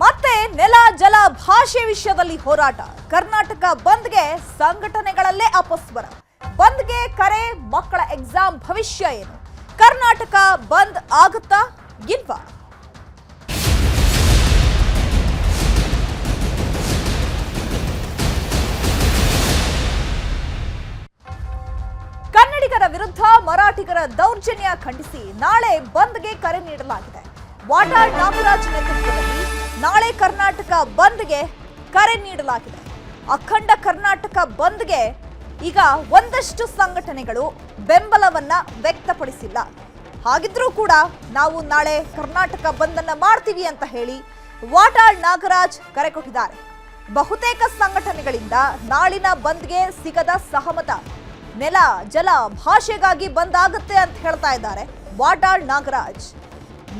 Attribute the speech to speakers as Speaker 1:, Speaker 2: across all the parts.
Speaker 1: ಮತ್ತೆ ನೆಲ, ಜಲ, ಭಾಷೆ ವಿಷಯದಲ್ಲಿ ಹೋರಾಟ. ಕರ್ನಾಟಕ ಬಂದ್ಗೆ ಸಂಘಟನೆಗಳಲ್ಲೇ ಅಪಸ್ವರ. ಬಂದ್ಗೆ ಕರೆ, ಮಕ್ಕಳ ಎಕ್ಸಾಮ್ ಭವಿಷ್ಯ ಏನು? ಕರ್ನಾಟಕ ಬಂದ್ ಆಗುತ್ತಾ? ಇಲ್ವಾ? ಕನ್ನಡಿಗರ ವಿರುದ್ಧ ಮರಾಠಿಗರ ದೌರ್ಜನ್ಯ ಖಂಡಿಸಿ ನಾಳೆ ಬಂದ್ಗೆ ಕರೆ ನೀಡಲಾಗಿದೆ. ವಾಟಾಳ್ ನಾಗರಾಜ್ ನೇತೃತ್ವದಲ್ಲಿ ನಾಳೆ ಕರ್ನಾಟಕ ಬಂದ್ಗೆ ಕರೆ ನೀಡಲಾಗಿದೆ. ಅಖಂಡ ಕರ್ನಾಟಕ ಬಂದ್ಗೆ ಈಗ ಒಂದಷ್ಟು ಸಂಘಟನೆಗಳು ಬೆಂಬಲವನ್ನ ವ್ಯಕ್ತಪಡಿಸಿಲ್ಲ. ಹಾಗಿದ್ರೂ ಕೂಡ ನಾವು ನಾಳೆ ಕರ್ನಾಟಕ ಬಂದನ್ನ ಮಾಡ್ತೀವಿ ಅಂತ ಹೇಳಿ ವಾಟಾಳ್ ನಾಗರಾಜ್ ಕರೆ ಕೊಟ್ಟಿದ್ದಾರೆ. ಬಹುತೇಕ ಸಂಘಟನೆಗಳಿಂದ ನಾಳಿನ ಬಂದ್ಗೆ ಸಿಗದ ಸಹಮತ, ನೆಲ, ಜಲ, ಭಾಷೆಗಾಗಿ ಬಂದ್ ಆಗುತ್ತೆ ಅಂತ ಹೇಳ್ತಾ ಇದ್ದಾರೆ ವಾಟಾಳ್ ನಾಗರಾಜ್.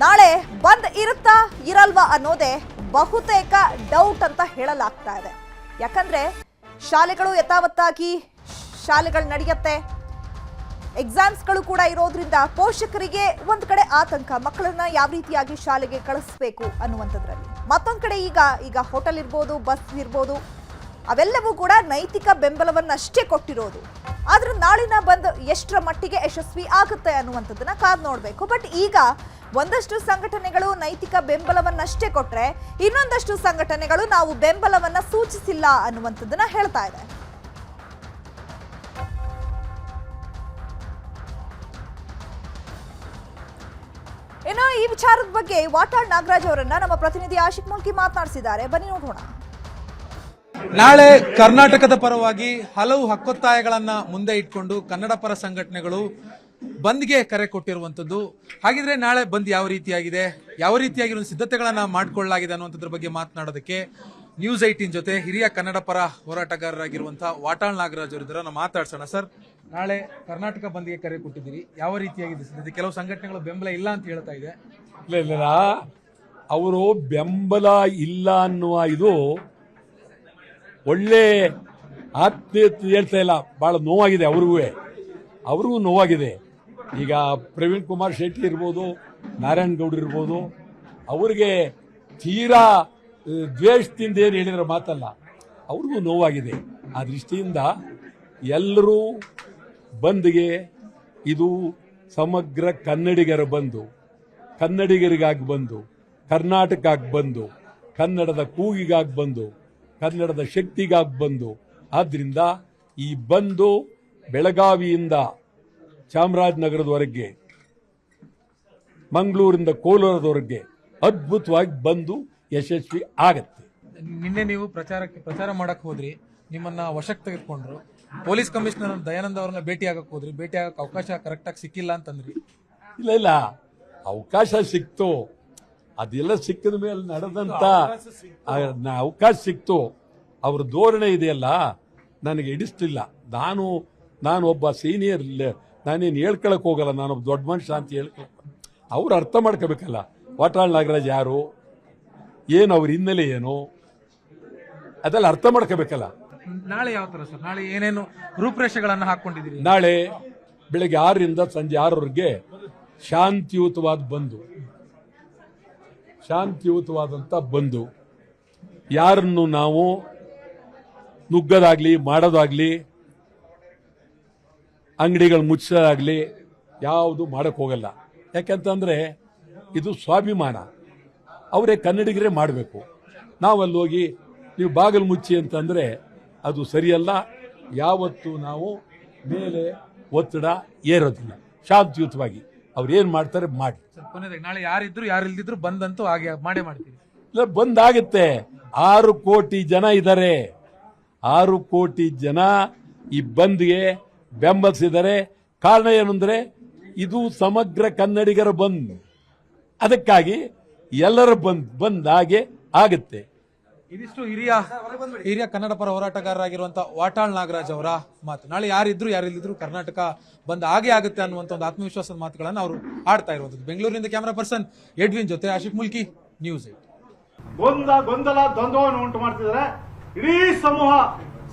Speaker 1: ನಾಳೆ ಬಂದ್ ಇರುತ್ತಾ ಇರಲ್ವಾ ಅನ್ನೋದೇ ಬಹುತೇಕ ಡೌಟ್ ಅಂತ ಹೇಳಲಾಗ್ತಾ ಇದೆ. ಯಾಕಂದ್ರೆ ಶಾಲೆಗಳು ಯಥಾವತ್ತಾಗಿ ಶಾಲೆಗಳು ನಡೆಯುತ್ತೆ. ಎಕ್ಸಾಮ್ಸ್ಗಳು ಕೂಡ ಇರೋದ್ರಿಂದ ಪೋಷಕರಿಗೆ ಒಂದು ಕಡೆ ಆತಂಕ, ಮಕ್ಕಳನ್ನ ಯಾವ ರೀತಿಯಾಗಿ ಶಾಲೆಗೆ ಕಳಿಸ್ಬೇಕು ಅನ್ನುವಂಥದ್ರಲ್ಲಿ. ಮತ್ತೊಂದ್ ಕಡೆ ಈಗ ಈಗ ಹೋಟೆಲ್ ಇರ್ಬೋದು ಬಸ್ ಇರ್ಬೋದು ಅವೆಲ್ಲವೂ ಕೂಡ ನೈತಿಕ ಬೆಂಬಲವನ್ನಷ್ಟೇ ಕೊಟ್ಟಿರೋದು. ಆದ್ರೆ ನಾಳಿನ ಬಂದ್ ಎಷ್ಟರ ಮಟ್ಟಿಗೆ ಯಶಸ್ವಿ ಆಗುತ್ತೆ ಅನ್ನುವಂಥದ್ದನ್ನ ಕಾದ್ ನೋಡಬೇಕು. ಬಟ್ ಈಗ ಒಂದಷ್ಟು ಸಂಘಟನೆಗಳು ನೈತಿಕ ಬೆಂಬಲವನ್ನಷ್ಟೇ ಕೊಟ್ಟರೆ ಇನ್ನೊಂದಷ್ಟು ಸಂಘಟನೆಗಳು ನಾವು ಬೆಂಬಲವನ್ನ ಸೂಚಿಸಿಲ್ಲ ಅನ್ನುವಂಥದ್ದನ್ನ ಹೇಳ್ತಾ ಇದೆ. ಇನ್ನು ಈ ವಿಚಾರದ ಬಗ್ಗೆ ವಾಟಾಳ್ ನಾಗರಾಜ್ ಅವರನ್ನ ನಮ್ಮ ಪ್ರತಿನಿಧಿ ಆಶಿಕ್ ಮುಲ್ಕಿ ಮಾತನಾಡಿಸಿದ್ದಾರೆ. ಬನ್ನಿ ನೋಡೋಣ.
Speaker 2: ನಾಳೆ ಕರ್ನಾಟಕದ ಪರವಾಗಿ ಹಲವು ಹಕ್ಕೊತ್ತಾಯಗಳನ್ನ ಮುಂದೆ ಇಟ್ಕೊಂಡು ಕನ್ನಡ ಪರ ಸಂಘಟನೆಗಳು ಬಂದ್ಗೆ ಕರೆ ಕೊಟ್ಟಿರುವಂತದ್ದು. ಹಾಗಿದ್ರೆ ನಾಳೆ ಬಂದ್ ಯಾವ ರೀತಿಯಾಗಿದೆ? ಯಾವ ರೀತಿಯಾಗಿ ಒಂದು ಸಿದ್ಧತೆಗಳನ್ನ ಮಾಡ್ಕೊಳ್ಳಲಾಗಿದೆ ಅನ್ನುವಂಥದ್ರ ಬಗ್ಗೆ ಮಾತನಾಡೋದಕ್ಕೆ ನ್ಯೂಸ್ ಐಟಿನ್ ಜೊತೆ ಹಿರಿಯ ಕನ್ನಡ ಪರ ಹೋರಾಟಗಾರರಾಗಿರುವಂತಹ ವಾಟಾಳ್ ನಾಗರಾಜ್ ಅವರಿದ್ದಾರೆ. ನಾವು ಮಾತಾಡ್ಸೋಣ ಸರ್. ನಾಳೆ ಕರ್ನಾಟಕ ಬಂದ್ಗೆ ಕರೆ ಕೊಟ್ಟಿದ್ದೀರಿ. ಯಾವ ರೀತಿಯಾಗಿದೆ ಸಿದ್ಧತೆ ಕೆಲವು ಸಂಘಟನೆಗಳು ಬೆಂಬಲ ಇಲ್ಲ ಅಂತ ಹೇಳ್ತಾ ಇದೆ.
Speaker 3: ಇಲ್ಲ ಇಲ್ಲ. ಅವರು ಬೆಂಬಲ ಇಲ್ಲ ಅನ್ನುವ ಇದು ಒಳ್ಳೆ ಆತ್ಮೀಯತೆ ಹೇಳ್ತಾ ಇಲ್ಲ. ಬಹಳ ನೋವಾಗಿದೆ ಅವ್ರಿಗೂ. ಅವ್ರಿಗೂ ನೋವಾಗಿದೆ. ಈಗ ಪ್ರವೀಣ್ ಕುಮಾರ್ ಶೆಟ್ಟಿ ಇರ್ಬೋದು, ನಾರಾಯಣ್ ಗೌಡ್ರು ಇರ್ಬೋದು, ಅವ್ರಿಗೆ ತೀರಾ ದ್ವೇಷದಿಂದ ಏನು ಹೇಳಿದ್ರೆ ಮಾತಲ್ಲ. ಅವ್ರಿಗೂ ನೋವಾಗಿದೆ. ಆ ದೃಷ್ಟಿಯಿಂದ ಎಲ್ಲರೂ ಬಂದ್ಗೆ ಇದು ಸಮಗ್ರ ಕನ್ನಡಿಗರ ಬಂದು, ಕನ್ನಡಿಗರಿಗಾಗಿ ಬಂದು, ಕರ್ನಾಟಕಕ್ಕೆ ಬಂದು, ಕನ್ನಡದ ಕೂಗಿಗಾಗಿ ಬಂದು ಕನ್ನಡದ ಶಕ್ತಿಗಾಗಿ ಬಂದು. ಆದ್ದರಿಂದ ಈ ಬಂದು ಬೆಳಗಾವಿಯಿಂದ ಚಾಮರಾಜನಗರದವರೆಗೆ ಮಂಗಳೂರಿಂದ ಕೋಲಾರದವರೆಗೆ ಅದ್ಭುತವಾಗಿ ಬಂದು ಯಶಸ್ವಿ ಆಗತ್ತೆ.
Speaker 2: ನಿನ್ನೆ ನೀವು ಪ್ರಚಾರಕ್ಕೆ ಪ್ರಚಾರ ಮಾಡಕ್ ಹೋದ್ರಿ ನಿಮ್ಮನ್ನ ವಶಕ್ಕೆ ತೆಗೆದುಕೊಂಡ್ರು. ಪೊಲೀಸ್ ಕಮಿಷನರ್ ದಯಾನಂದ ಅವ್ರನ್ನ ಭೇಟಿ ಆಗಕ್ ಹೋದ್ರಿ ಭೇಟಿ ಆಗಕ್ ಅವಕಾಶ ಕರೆಕ್ಟ್ ಆಗಿ ಸಿಕ್ಕಿಲ್ಲ ಅಂತಂದ್ರಿ.
Speaker 3: ಇಲ್ಲ ಇಲ್ಲ. ಅವಕಾಶ ಸಿಕ್ತು. ಅದೆಲ್ಲ ಸಿಕ್ಕಿದ ಮೇಲೆ ನಡೆದಂತ ಅವಕಾಶ ಸಿಕ್ತು. ಅವ್ರ ಧೋರಣೆ ಇದೆಯಲ್ಲ ನನಗೆ ಇಡಿಸ್ತಿಲ್ಲ ನಾನು ನಾನು ಒಬ್ಬ ಸೀನಿಯರ್ ನಾನೇನು ಹೇಳ್ಕೊಳಕ್ ಹೋಗಲ್ಲ ನಾನೊಬ್ಬ ದೊಡ್ಡ ಮನುಷ್ಯ ಅಂತ ಹೇಳ್ಕೊಳಕ್ ಅವ್ರು ಅರ್ಥ ಮಾಡ್ಕೋಬೇಕಲ್ಲ ವಾಟಾಳ್ ನಾಗರಾಜ್ ಯಾರು? ಏನು ಅವ್ರ ಹಿನ್ನೆಲೆ ಏನು? ಅದೆಲ್ಲ ಅರ್ಥ ಮಾಡ್ಕೋಬೇಕಲ್ಲ.
Speaker 2: ನಾಳೆ ಯಾವ ತರ ಸರ್? ನಾಳೆ ಏನೇನು ರೂಪರೇಷೆಗಳನ್ನ ಹಾಕೊಂಡಿದ್ದೀರಿ
Speaker 3: ನಾಳೆ ಬೆಳಗ್ಗೆ ಆರರಿಂದ ಸಂಜೆ ಆರವರೆಗೆ ಶಾಂತಿಯುತವಾದ ಬಂದು ಶಾಂತಿಯುತವಾದಂಥ ಬಂದು ಯಾರನ್ನು ನಾವು ನುಗ್ಗದಾಗ್ಲಿ, ಮಾಡೋದಾಗ್ಲಿ, ಅಂಗಡಿಗಳು ಮುಚ್ಚೋದಾಗ್ಲಿ ಯಾವುದು ಮಾಡಕ್ ಹೋಗಲ್ಲ. ಯಾಕೆಂತಂದ್ರೆ ಇದು ಸ್ವಾಭಿಮಾನ. ಅವರೇ ಕನ್ನಡಿಗರೇ ಮಾಡಬೇಕು. ನಾವಲ್ಲಿ ಹೋಗಿ ನೀವು ಬಾಗಿಲು ಮುಚ್ಚಿ ಅಂತಂದ್ರೆ ಅದು ಸರಿಯಲ್ಲ. ಯಾವತ್ತೂ ನಾವು ಮೇಲೆ ಒತ್ತಡ ಏರೋದಿಲ್ಲ. ಶಾಂತಿಯುತವಾಗಿ. ಅವ್ರು ಏನು ಮಾಡ್ತಾರೆ ಮಾಡಿ.
Speaker 2: ಸರ್ ನಾಳೆ ಯಾರಿದ್ರು ಯಾರಿಲ್ದಿದ್ರು ಬಂದಂತೂ ಹಾಗೆ ಮಾಡೇ ಮಾಡ್ತೀವಿ
Speaker 3: ಇಲ್ಲ ಬಂದಾಗುತ್ತೆ. ಆರು ಕೋಟಿ ಜನ ಇದ್ದಾರೆ ಆರು ಕೋಟಿ ಜನ ಈ ಬಂದ್ಗೆ ಬೆಂಬಲಿಸಿದ್ದಾರೆ. ಕಾರಣ ಏನಂದ್ರೆ ಇದು ಸಮಗ್ರ ಕನ್ನಡಿಗರ ಬಂದ್ ಅದಕ್ಕಾಗಿ ಎಲ್ಲರ ಬಂದ್ ಬಂದ್ ಹಾಗೆ ಆಗುತ್ತೆ.
Speaker 2: ಇದಿಷ್ಟು ಹಿರಿಯ ಹಿರಿಯ ಕನ್ನಡ ಪರ ಹೋರಾಟಗಾರರಾಗಿರುವಂತಹ ವಾಟಾಳ್ ನಾಗರಾಜ್ ಅವರ ಮಾತು. ನಾಳೆ ಯಾರಿದ್ರು ಯಾರಿಲ್ಲದ್ರು ಕರ್ನಾಟಕ ಬಂದ್ ಹಾಗೆ ಆಗುತ್ತೆ ಅನ್ನುವಂತ ಒಂದು ಆತ್ಮವಿಶ್ವಾಸದ ಮಾತುಗಳನ್ನು ಅವರು ಆಡ್ತಾ ಇರುವಂತದ್ದು. ಬೆಂಗಳೂರಿನಿಂದ ಕ್ಯಾಮರಾ ಪರ್ಸನ್ ಎಡ್ವಿನ್ ಜೊತೆ ಆಶಿಕ್ ಮುಲ್ಕಿ, ನ್ಯೂಸ್ ಏಟ್.
Speaker 4: ಗೊಂದ, ಗೊಂದಲ, ದ್ವಂದ್ವವನ್ನು ಉಂಟು ಮಾಡ್ತಿದ್ದಾರೆ. ಇಡೀ ಸಮೂಹ,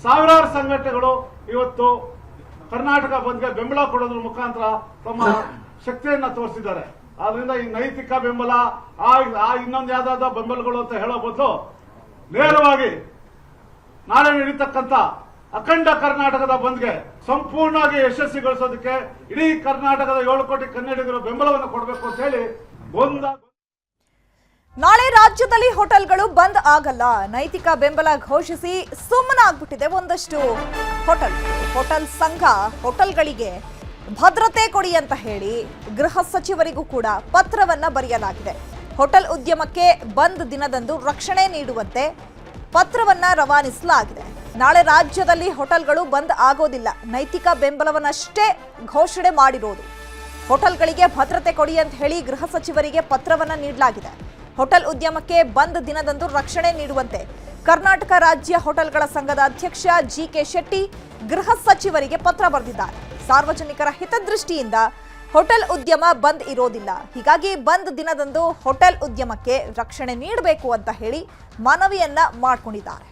Speaker 4: ಸಾವಿರಾರು ಸಂಘಟನೆಗಳು ಇವತ್ತು ಕರ್ನಾಟಕ ಬಂದ್ಗೆ ಬೆಂಬಲ ಕೊಡೋದ್ರ ಮುಖಾಂತರ ತಮ್ಮ ಶಕ್ತಿಯನ್ನ ತೋರಿಸಿದ್ದಾರೆ. ಆದ್ರಿಂದ ಈ ನೈತಿಕ ಬೆಂಬಲ, ಆ ಇನ್ನೊಂದು ಯಾವ್ದಾದ ಬೆಂಬಲಗಳು ಅಂತ ಹೇಳೋ ಬದಲು ನೇರವಾಗಿ ನಾಳೆ ನಡೀತಕ್ಕಂಥ ಅಖಂಡ ಕರ್ನಾಟಕದ ಬಂದ್ಗೆ ಸಂಪೂರ್ಣವಾಗಿ ಯಶಸ್ವಿಗೊಳಿಸೋದಕ್ಕೆ ಇಡೀ ಕರ್ನಾಟಕದ ಏಳು ಕೋಟಿ ಕನ್ನಡಿಗರು ಬೆಂಬಲವನ್ನು ಕೊಡಬೇಕು ಅಂತ ಹೇಳಿ ಬಂದ
Speaker 1: ನಾಳೆ ರಾಜ್ಯದಲ್ಲಿ ಹೋಟೆಲ್ಗಳು ಬಂದ್ ಆಗಲ್ಲ. ನೈತಿಕ ಬೆಂಬಲ ಘೋಷಿಸಿ ಸುಮ್ಮನಾಗ್ಬಿಟ್ಟಿದೆ ಒಂದಷ್ಟು ಹೋಟೆಲ್. ಹೋಟೆಲ್ ಸಂಘ ಹೋಟೆಲ್ಗಳಿಗೆ ಭದ್ರತೆ ಕೊಡಿ ಅಂತ ಹೇಳಿ ಗೃಹ ಸಚಿವರಿಗೂ ಕೂಡ ಪತ್ರವನ್ನ ಬರೆಯಲಾಗಿದೆ. ಹೋಟೆಲ್ ಉದ್ಯಮಕ್ಕೆ ಬಂದ್ ದಿನದಂದು ರಕ್ಷಣೆ ನೀಡುವಂತೆ ಪತ್ರವನ್ನ ರವಾನಿಸಲಾಗಿದೆ. ನಾಳೆ ರಾಜ್ಯದಲ್ಲಿ ಹೋಟೆಲ್ಗಳು ಬಂದ್ ಆಗೋದಿಲ್ಲ. ನೈತಿಕ ಬೆಂಬಲವನ್ನಷ್ಟೇ ಘೋಷಣೆ ಮಾಡಿರೋದು. ಹೋಟೆಲ್ಗಳಿಗೆ ಭದ್ರತೆ ಕೊಡಿ ಅಂತ ಹೇಳಿ ಗೃಹ ಸಚಿವರಿಗೆ ಪತ್ರವನ್ನ ನೀಡಲಾಗಿದೆ. ಹೋಟೆಲ್ ಉದ್ಯಮಕ್ಕೆ ಬಂದ್ ದಿನದಂದು ರಕ್ಷಣೆ ನೀಡುವಂತೆ ಕರ್ನಾಟಕ ರಾಜ್ಯ ಹೋಟೆಲ್ಗಳ ಸಂಘದ ಅಧ್ಯಕ್ಷ ಜಿ ಕೆ ಶೆಟ್ಟಿ ಗೃಹ ಸಚಿವರಿಗೆ ಪತ್ರ ಬರೆದಿದ್ದಾರೆ. ಸಾರ್ವಜನಿಕರ ಹಿತದೃಷ್ಟಿಯಿಂದ ಹೋಟೆಲ್ ಉದ್ಯಮ ಬಂದ್ ಇರೋದಿಲ್ಲ. ಹೀಗಾಗಿ ಬಂದ್ ದಿನದಂದು ಹೋಟೆಲ್ ಉದ್ಯಮಕ್ಕೆ ರಕ್ಷಣೆ ನೀಡಬೇಕು ಅಂತ ಹೇಳಿ ಮನವಿಯನ್ನ ಮಾಡಿಕೊಂಡಿದ್ದಾರೆ.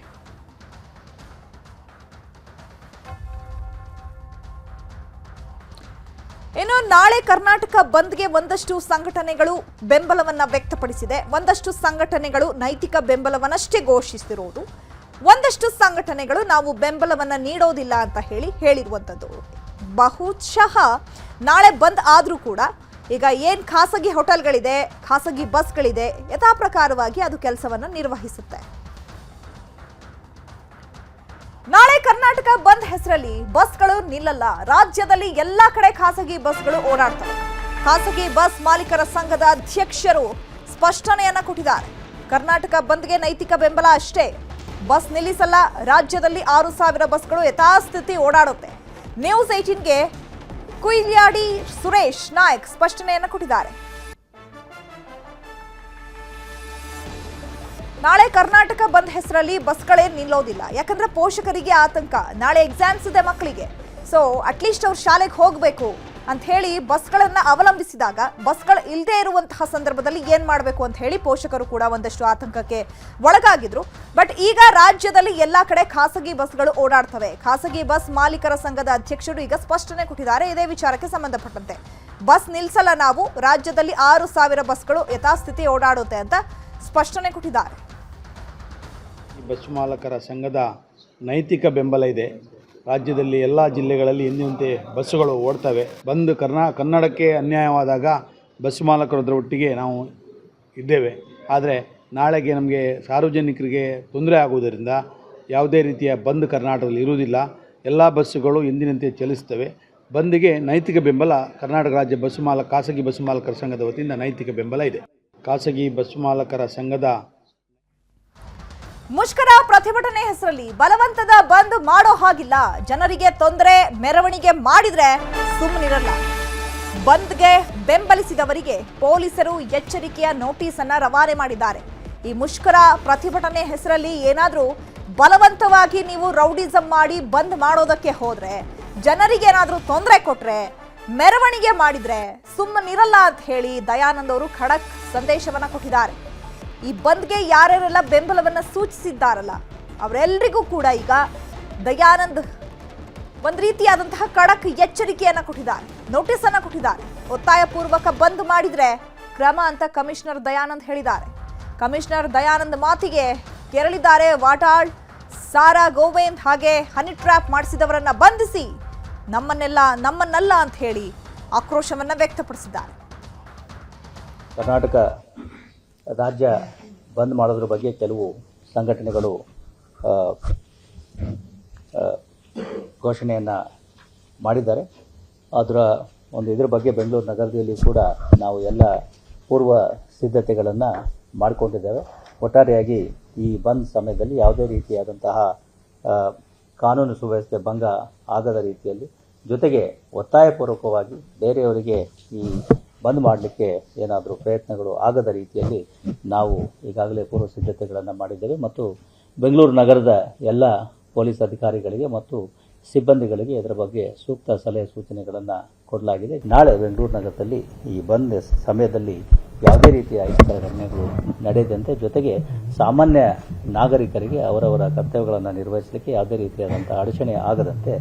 Speaker 1: ಇನ್ನು ನಾಳೆ ಕರ್ನಾಟಕ ಬಂದ್ಗೆ ಒಂದಷ್ಟು ಸಂಘಟನೆಗಳು ಬೆಂಬಲವನ್ನ ವ್ಯಕ್ತಪಡಿಸಿದೆ. ಒಂದಷ್ಟು ಸಂಘಟನೆಗಳು ನೈತಿಕ ಬೆಂಬಲವನ್ನಷ್ಟೇ ಘೋಷಿಸಿರುವುದು ಒಂದಷ್ಟು ಸಂಘಟನೆಗಳು ನಾವು ಬೆಂಬಲವನ್ನ ನೀಡೋದಿಲ್ಲ ಅಂತ ಹೇಳಿ ಹೇಳಿರುವಂಥದ್ದು ಬಹುಶಃ ನಾಳೆ ಬಂದ್ ಆದರೂ ಕೂಡ ಈಗ ಏನ್ ಖಾಸಗಿ ಹೋಟೆಲ್ಗಳಿದೆ, ಖಾಸಗಿ ಬಸ್ಗಳಿದೆ ಯಥಾ ಪ್ರಕಾರವಾಗಿ ಅದು ಕೆಲಸವನ್ನು ನಿರ್ವಹಿಸುತ್ತೆ. ನಾಳೆ ಕರ್ನಾಟಕ ಬಂದ್ ಹೆಸರಲ್ಲಿ ಬಸ್ಗಳು ನಿಲ್ಲಲ್ಲ. ರಾಜ್ಯದಲ್ಲಿ ಎಲ್ಲಾ ಕಡೆ ಖಾಸಗಿ ಬಸ್ಗಳು ಓಡಾಡ್ತವೆ. ಖಾಸಗಿ ಬಸ್ ಮಾಲೀಕರ ಸಂಘದ ಅಧ್ಯಕ್ಷರು ಸ್ಪಷ್ಟನೆಯನ್ನ ಕೊಟ್ಟಿದ್ದಾರೆ. ಕರ್ನಾಟಕ ಬಂದ್ಗೆ ನೈತಿಕ ಬೆಂಬಲ ಅಷ್ಟೇ. ಬಸ್ ನಿಲ್ಲಿಸಲ್ಲ. ರಾಜ್ಯದಲ್ಲಿ ಆರು ಸಾವಿರ ಬಸ್ಗಳು ಯಥಾಸ್ಥಿತಿ ಓಡಾಡುತ್ತೆ. ನ್ಯೂಸ್ ಏಟೀನ್ಗೆ ಕುಯ್ಯಾಡಿ ಸುರೇಶ್ ನಾಯಕ್ ಸ್ಪಷ್ಟನೆಯನ್ನು ಕೊಟ್ಟಿದ್ದಾರೆ. ನಾಳೆ ಕರ್ನಾಟಕ ಬಂದ್ ಹೆಸರಲ್ಲಿ ಬಸ್ಗಳೇ ನಿಲ್ಲೋದಿಲ್ಲ. ಯಾಕಂದ್ರೆ ಪೋಷಕರಿಗೆ ಆತಂಕ. ನಾಳೆ ಎಕ್ಸಾಮ್ಸ್ ಇದೆ ಮಕ್ಕಳಿಗೆ. ಸೊ ಅಟ್ಲೀಸ್ಟ್ ಅವ್ರು ಶಾಲೆಗೆ ಹೋಗಬೇಕು. ಅಂತ ಹೇಳಿ ಬಸ್ಗಳನ್ನ ಅವಲಂಬಿಸಿದಾಗ ಬಸ್ಗಳು ಇಲ್ಲದೆ ಇರುವಂತಹ ಸಂದರ್ಭದಲ್ಲಿ ಏನ್ ಮಾಡಬೇಕು ಅಂತ ಹೇಳಿ ಪೋಷಕರು ಕೂಡ ಒಂದಷ್ಟು ಆತಂಕಕ್ಕೆ ಒಳಗಾಗಿದ್ರು. ಬಟ್ ಈಗ ರಾಜ್ಯದಲ್ಲಿ ಎಲ್ಲಾ ಕಡೆ ಖಾಸಗಿ ಬಸ್ಗಳು ಓಡಾಡ್ತವೆ. ಖಾಸಗಿ ಬಸ್ ಮಾಲೀಕರ ಸಂಘದ ಅಧ್ಯಕ್ಷರು ಈಗ ಸ್ಪಷ್ಟನೆ ಕೊಟ್ಟಿದ್ದಾರೆ. ಇದೇ ವಿಚಾರಕ್ಕೆ ಸಂಬಂಧಪಟ್ಟಂತೆ. ಬಸ್ ನಿಲ್ಸಲ್ಲ ನಾವು, ರಾಜ್ಯದಲ್ಲಿ ಆರು ಸಾವಿರ ಬಸ್ಗಳು ಯಥಾಸ್ಥಿತಿ ಓಡಾಡುತ್ತೆ ಅಂತ ಸ್ಪಷ್ಟನೆ ಕೊಟ್ಟಿದ್ದಾರೆ.
Speaker 5: ಬಸ್ ಮಾಲಕರ ಸಂಘದ ನೈತಿಕ ಬೆಂಬಲ ಇದೆ. ರಾಜ್ಯದಲ್ಲಿ ಎಲ್ಲ ಜಿಲ್ಲೆಗಳಲ್ಲಿ ಎಂದಿನಂತೆ ಬಸ್ಸುಗಳು ಓಡ್ತವೆ. ಬಂದು ಕರ್ನಾ, ಕನ್ನಡಕ್ಕೆ ಅನ್ಯಾಯವಾದಾಗ ಬಸ್ ಮಾಲಕರದ್ರ ಒಟ್ಟಿಗೆ ನಾವು ಇದ್ದೇವೆ. ಆದರೆ ನಾಳೆಗೆ ನಮಗೆ ಸಾರ್ವಜನಿಕರಿಗೆ ತೊಂದರೆ ಆಗುವುದರಿಂದ ಯಾವುದೇ ರೀತಿಯ ಬಂದ್ ಕರ್ನಾಟಕದಲ್ಲಿ ಇರುವುದಿಲ್ಲ. ಎಲ್ಲ ಬಸ್ಸುಗಳು ಎಂದಿನಂತೆ ಚಲಿಸ್ತವೆ ಬಂದ್ಗೆ ನೈತಿಕ ಬೆಂಬಲ ಕರ್ನಾಟಕ ರಾಜ್ಯ ಬಸ್ ಮಾಲಕ, ಖಾಸಗಿ ಬಸ್ ಮಾಲಕರ ಸಂಘದ ವತಿಯಿಂದ ನೈತಿಕ ಬೆಂಬಲ ಇದೆ. ಖಾಸಗಿ ಬಸ್ ಮಾಲಕರ ಸಂಘದ
Speaker 1: ಮುಷ್ಕರ ಪ್ರತಿಭಟನೆ ಹೆಸರಲ್ಲಿ ಬಲವಂತದ ಬಂದ್ ಮಾಡೋ ಹಾಗಿಲ್ಲ. ಜನರಿಗೆ ತೊಂದರೆ, ಮೆರವಣಿಗೆ ಮಾಡಿದ್ರೆ ಸುಮ್ಮನಿರಲ್ಲ ಬಂದ್ಗೆ ಬೆಂಬಲಿಸಿದವರಿಗೆ ಪೊಲೀಸರು ಎಚ್ಚರಿಕೆಯ ನೋಟಿಸ್ ಅನ್ನ ರವಾನೆ ಮಾಡಿದ್ದಾರೆ. ಈ ಮುಷ್ಕರ ಪ್ರತಿಭಟನೆ ಹೆಸರಲ್ಲಿ ಏನಾದರೂ ಬಲವಂತವಾಗಿ ನೀವು ರೌಡಿಸಂ ಮಾಡಿ ಬಂದ್ ಮಾಡೋದಕ್ಕೆ ಹೋದ್ರೆ, ಜನರಿಗೆ ಏನಾದರೂ ತೊಂದರೆ ಕೊಟ್ರೆ, ಮೆರವಣಿಗೆ ಮಾಡಿದ್ರೆ ಸುಮ್ಮನಿರಲ್ಲ ಅಂತ ಹೇಳಿ ದಯಾನಂದ್ ಅವರು ಖಡಕ್ ಸಂದೇಶವನ್ನ ಕೊಟ್ಟಿದ್ದಾರೆ. ಈ ಬಂದ್ಗೆ ಯಾರ್ಯಾರೆಲ್ಲ ಬೆಂಬಲವನ್ನ ಸೂಚಿಸಿದ್ದಾರಲ್ಲ ಅವರೆಲ್ಲರಿಗೂ ಕೂಡ ಈಗ ದಯಾನಂದ್ ಒಂದ್ ರೀತಿಯಾದಂತಹ ಖಡಕ್ ಎಚ್ಚರಿಕೆಯನ್ನ ಕೊಟ್ಟಿದ್ದಾರೆ ನೋಟಿಸ್ ಅನ್ನ ಕೊಟ್ಟಿದ್ದಾರೆ. ಒತ್ತಾಯ ಪೂರ್ವಕ ಬಂದ್ ಮಾಡಿದ್ರೆ ಕ್ರಮ ಅಂತ ಕಮಿಷನರ್ ದಯಾನಂದ್ ಹೇಳಿದ್ದಾರೆ. ಕಮಿಷನರ್ ದಯಾನಂದ್ ಮಾತಿಗೆ ಕೆರಳಿದ್ದಾರೆ ವಾಟಾಳ್, ಸಾರಾ ಗೋವಿಂದ್ ಹಾಗೆ ಹನಿ ಟ್ರ್ಯಾಪ್ ಮಾಡಿಸಿದವರನ್ನ ಬಂಧಿಸಿ ನಮ್ಮನ್ನೆಲ್ಲ, ನಮ್ಮನ್ನಲ್ಲ ಅಂತ ಹೇಳಿ ಆಕ್ರೋಶವನ್ನ ವ್ಯಕ್ತಪಡಿಸಿದ್ದಾರೆ.
Speaker 6: ಕರ್ನಾಟಕ ರಾಜ್ಯ ಬಂದ್ ಮಾಡೋದ್ರ ಬಗ್ಗೆ ಕೆಲವು ಸಂಘಟನೆಗಳು ಘೋಷಣೆಯನ್ನು ಮಾಡಿದ್ದಾರೆ. ಅದರ ಒಂದು ಇದ್ರ ಬಗ್ಗೆ ಬೆಂಗಳೂರು ನಗರದಲ್ಲಿ ಕೂಡ ನಾವು ಎಲ್ಲ ಪೂರ್ವ ಸಿದ್ಧತೆಗಳನ್ನು ಮಾಡಿಕೊಂಡಿದ್ದೇವೆ. ಒಟ್ಟಾರೆಯಾಗಿ ಈ ಬಂದ್ ಸಮಯದಲ್ಲಿ ಯಾವುದೇ ರೀತಿಯಾದಂತಹ ಕಾನೂನು ಸುವ್ಯವಸ್ಥೆ ಭಂಗ ಆಗದ ರೀತಿಯಲ್ಲಿ ಜೊತೆಗೆ ಒತ್ತಾಯಪೂರ್ವಕವಾಗಿ ಬೇರೆಯವರಿಗೆ ಈ ಬಂದ್ ಮಾಡಲಿಕ್ಕೆ ಏನಾದರೂ ಪ್ರಯತ್ನಗಳು ಆಗದ ರೀತಿಯಲ್ಲಿ ನಾವು ಈಗಾಗಲೇ ಪೂರ್ವ ಸಿದ್ಧತೆಗಳನ್ನು ಮಾಡಿದ್ದೇವೆ ಮತ್ತು ಬೆಂಗಳೂರು ನಗರದ ಎಲ್ಲ ಪೊಲೀಸ್ ಅಧಿಕಾರಿಗಳಿಗೆ ಮತ್ತು ಸಿಬ್ಬಂದಿಗಳಿಗೆ ಇದರ ಬಗ್ಗೆ ಸೂಕ್ತ ಸಲಹೆ ಸೂಚನೆಗಳನ್ನು ಕೊಡಲಾಗಿದೆ. ನಾಳೆ ಬೆಂಗಳೂರು ನಗರದಲ್ಲಿ ಈ ಬಂದ್ ಸಮಯದಲ್ಲಿ ಯಾವುದೇ ರೀತಿಯ ಘಟನೆಗಳು ನಡೆಯದಂತೆ ಜೊತೆಗೆ ಸಾಮಾನ್ಯ ನಾಗರಿಕರಿಗೆ ಅವರವರ ಕರ್ತವ್ಯಗಳನ್ನು ನಿರ್ವಹಿಸಲಿಕ್ಕೆ ಯಾವುದೇ ರೀತಿಯಾದಂಥ ಅಡಚಣೆ ಆಗದಂತೆ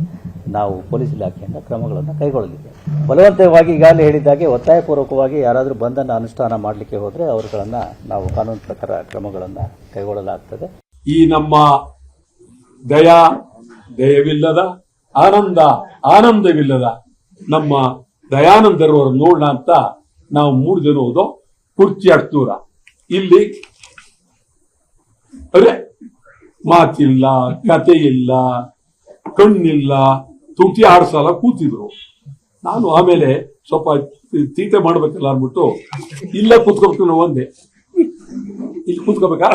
Speaker 6: ನಾವು ಪೊಲೀಸ್ ಇಲಾಖೆಯಿಂದ ಕ್ರಮಗಳನ್ನು ಕೈಗೊಳ್ಳಲಿದ್ದೇವೆ. ಬಲವಂತವಾಗಿ ಈಗಾಗಲೇ ಹೇಳಿದ್ದಾಗೆ ಒತ್ತಾಯಪೂರ್ವಕವಾಗಿ ಯಾರಾದರೂ ಬಂಧನ ಅನುಷ್ಠಾನ ಮಾಡಲಿಕ್ಕೆ ಹೋದರೆ ಅವರುಗಳನ್ನು ನಾವು ಕಾನೂನು ಪ್ರಕಾರ ಕ್ರಮಗಳನ್ನು ಕೈಗೊಳ್ಳಲಾಗ್ತದೆ.
Speaker 3: ಈ ನಮ್ಮ ದಯ, ದಯವಿಲ್ಲದ ಆನಂದ, ಆನಂದವಿಲ್ಲದ ನಮ್ಮ ದಯಾನಂದರವರು ನೋಡೋಣ ಅಂತ ನಾವು ಮೂರು ಜನ ಹೋದೋ ಕುರ್ಚಿ ಅಡ್ತೂರ ಇಲ್ಲಿ ಅರೆ ಮಾತಿಲ್ಲ ಕತೆ ಇಲ್ಲ ಕಣ್ಣಿಲ್ಲ ತುಟಿ ಆಡ್ಸಲ ಕೂತಿದ್ರು. ನಾನು ಆಮೇಲೆ ಸ್ವಲ್ಪ ತೀಟೆ ಮಾಡ್ಬೇಕಲ್ಲ ಅಂದ್ಬಿಟ್ಟು ಇಲ್ಲೇ ಕೂತ್ಕೋಬೇಕು ನಾವು ಒಂದೇ. ಇಲ್ಲಿ ಕೂತ್ಕೋಬೇಕಾ?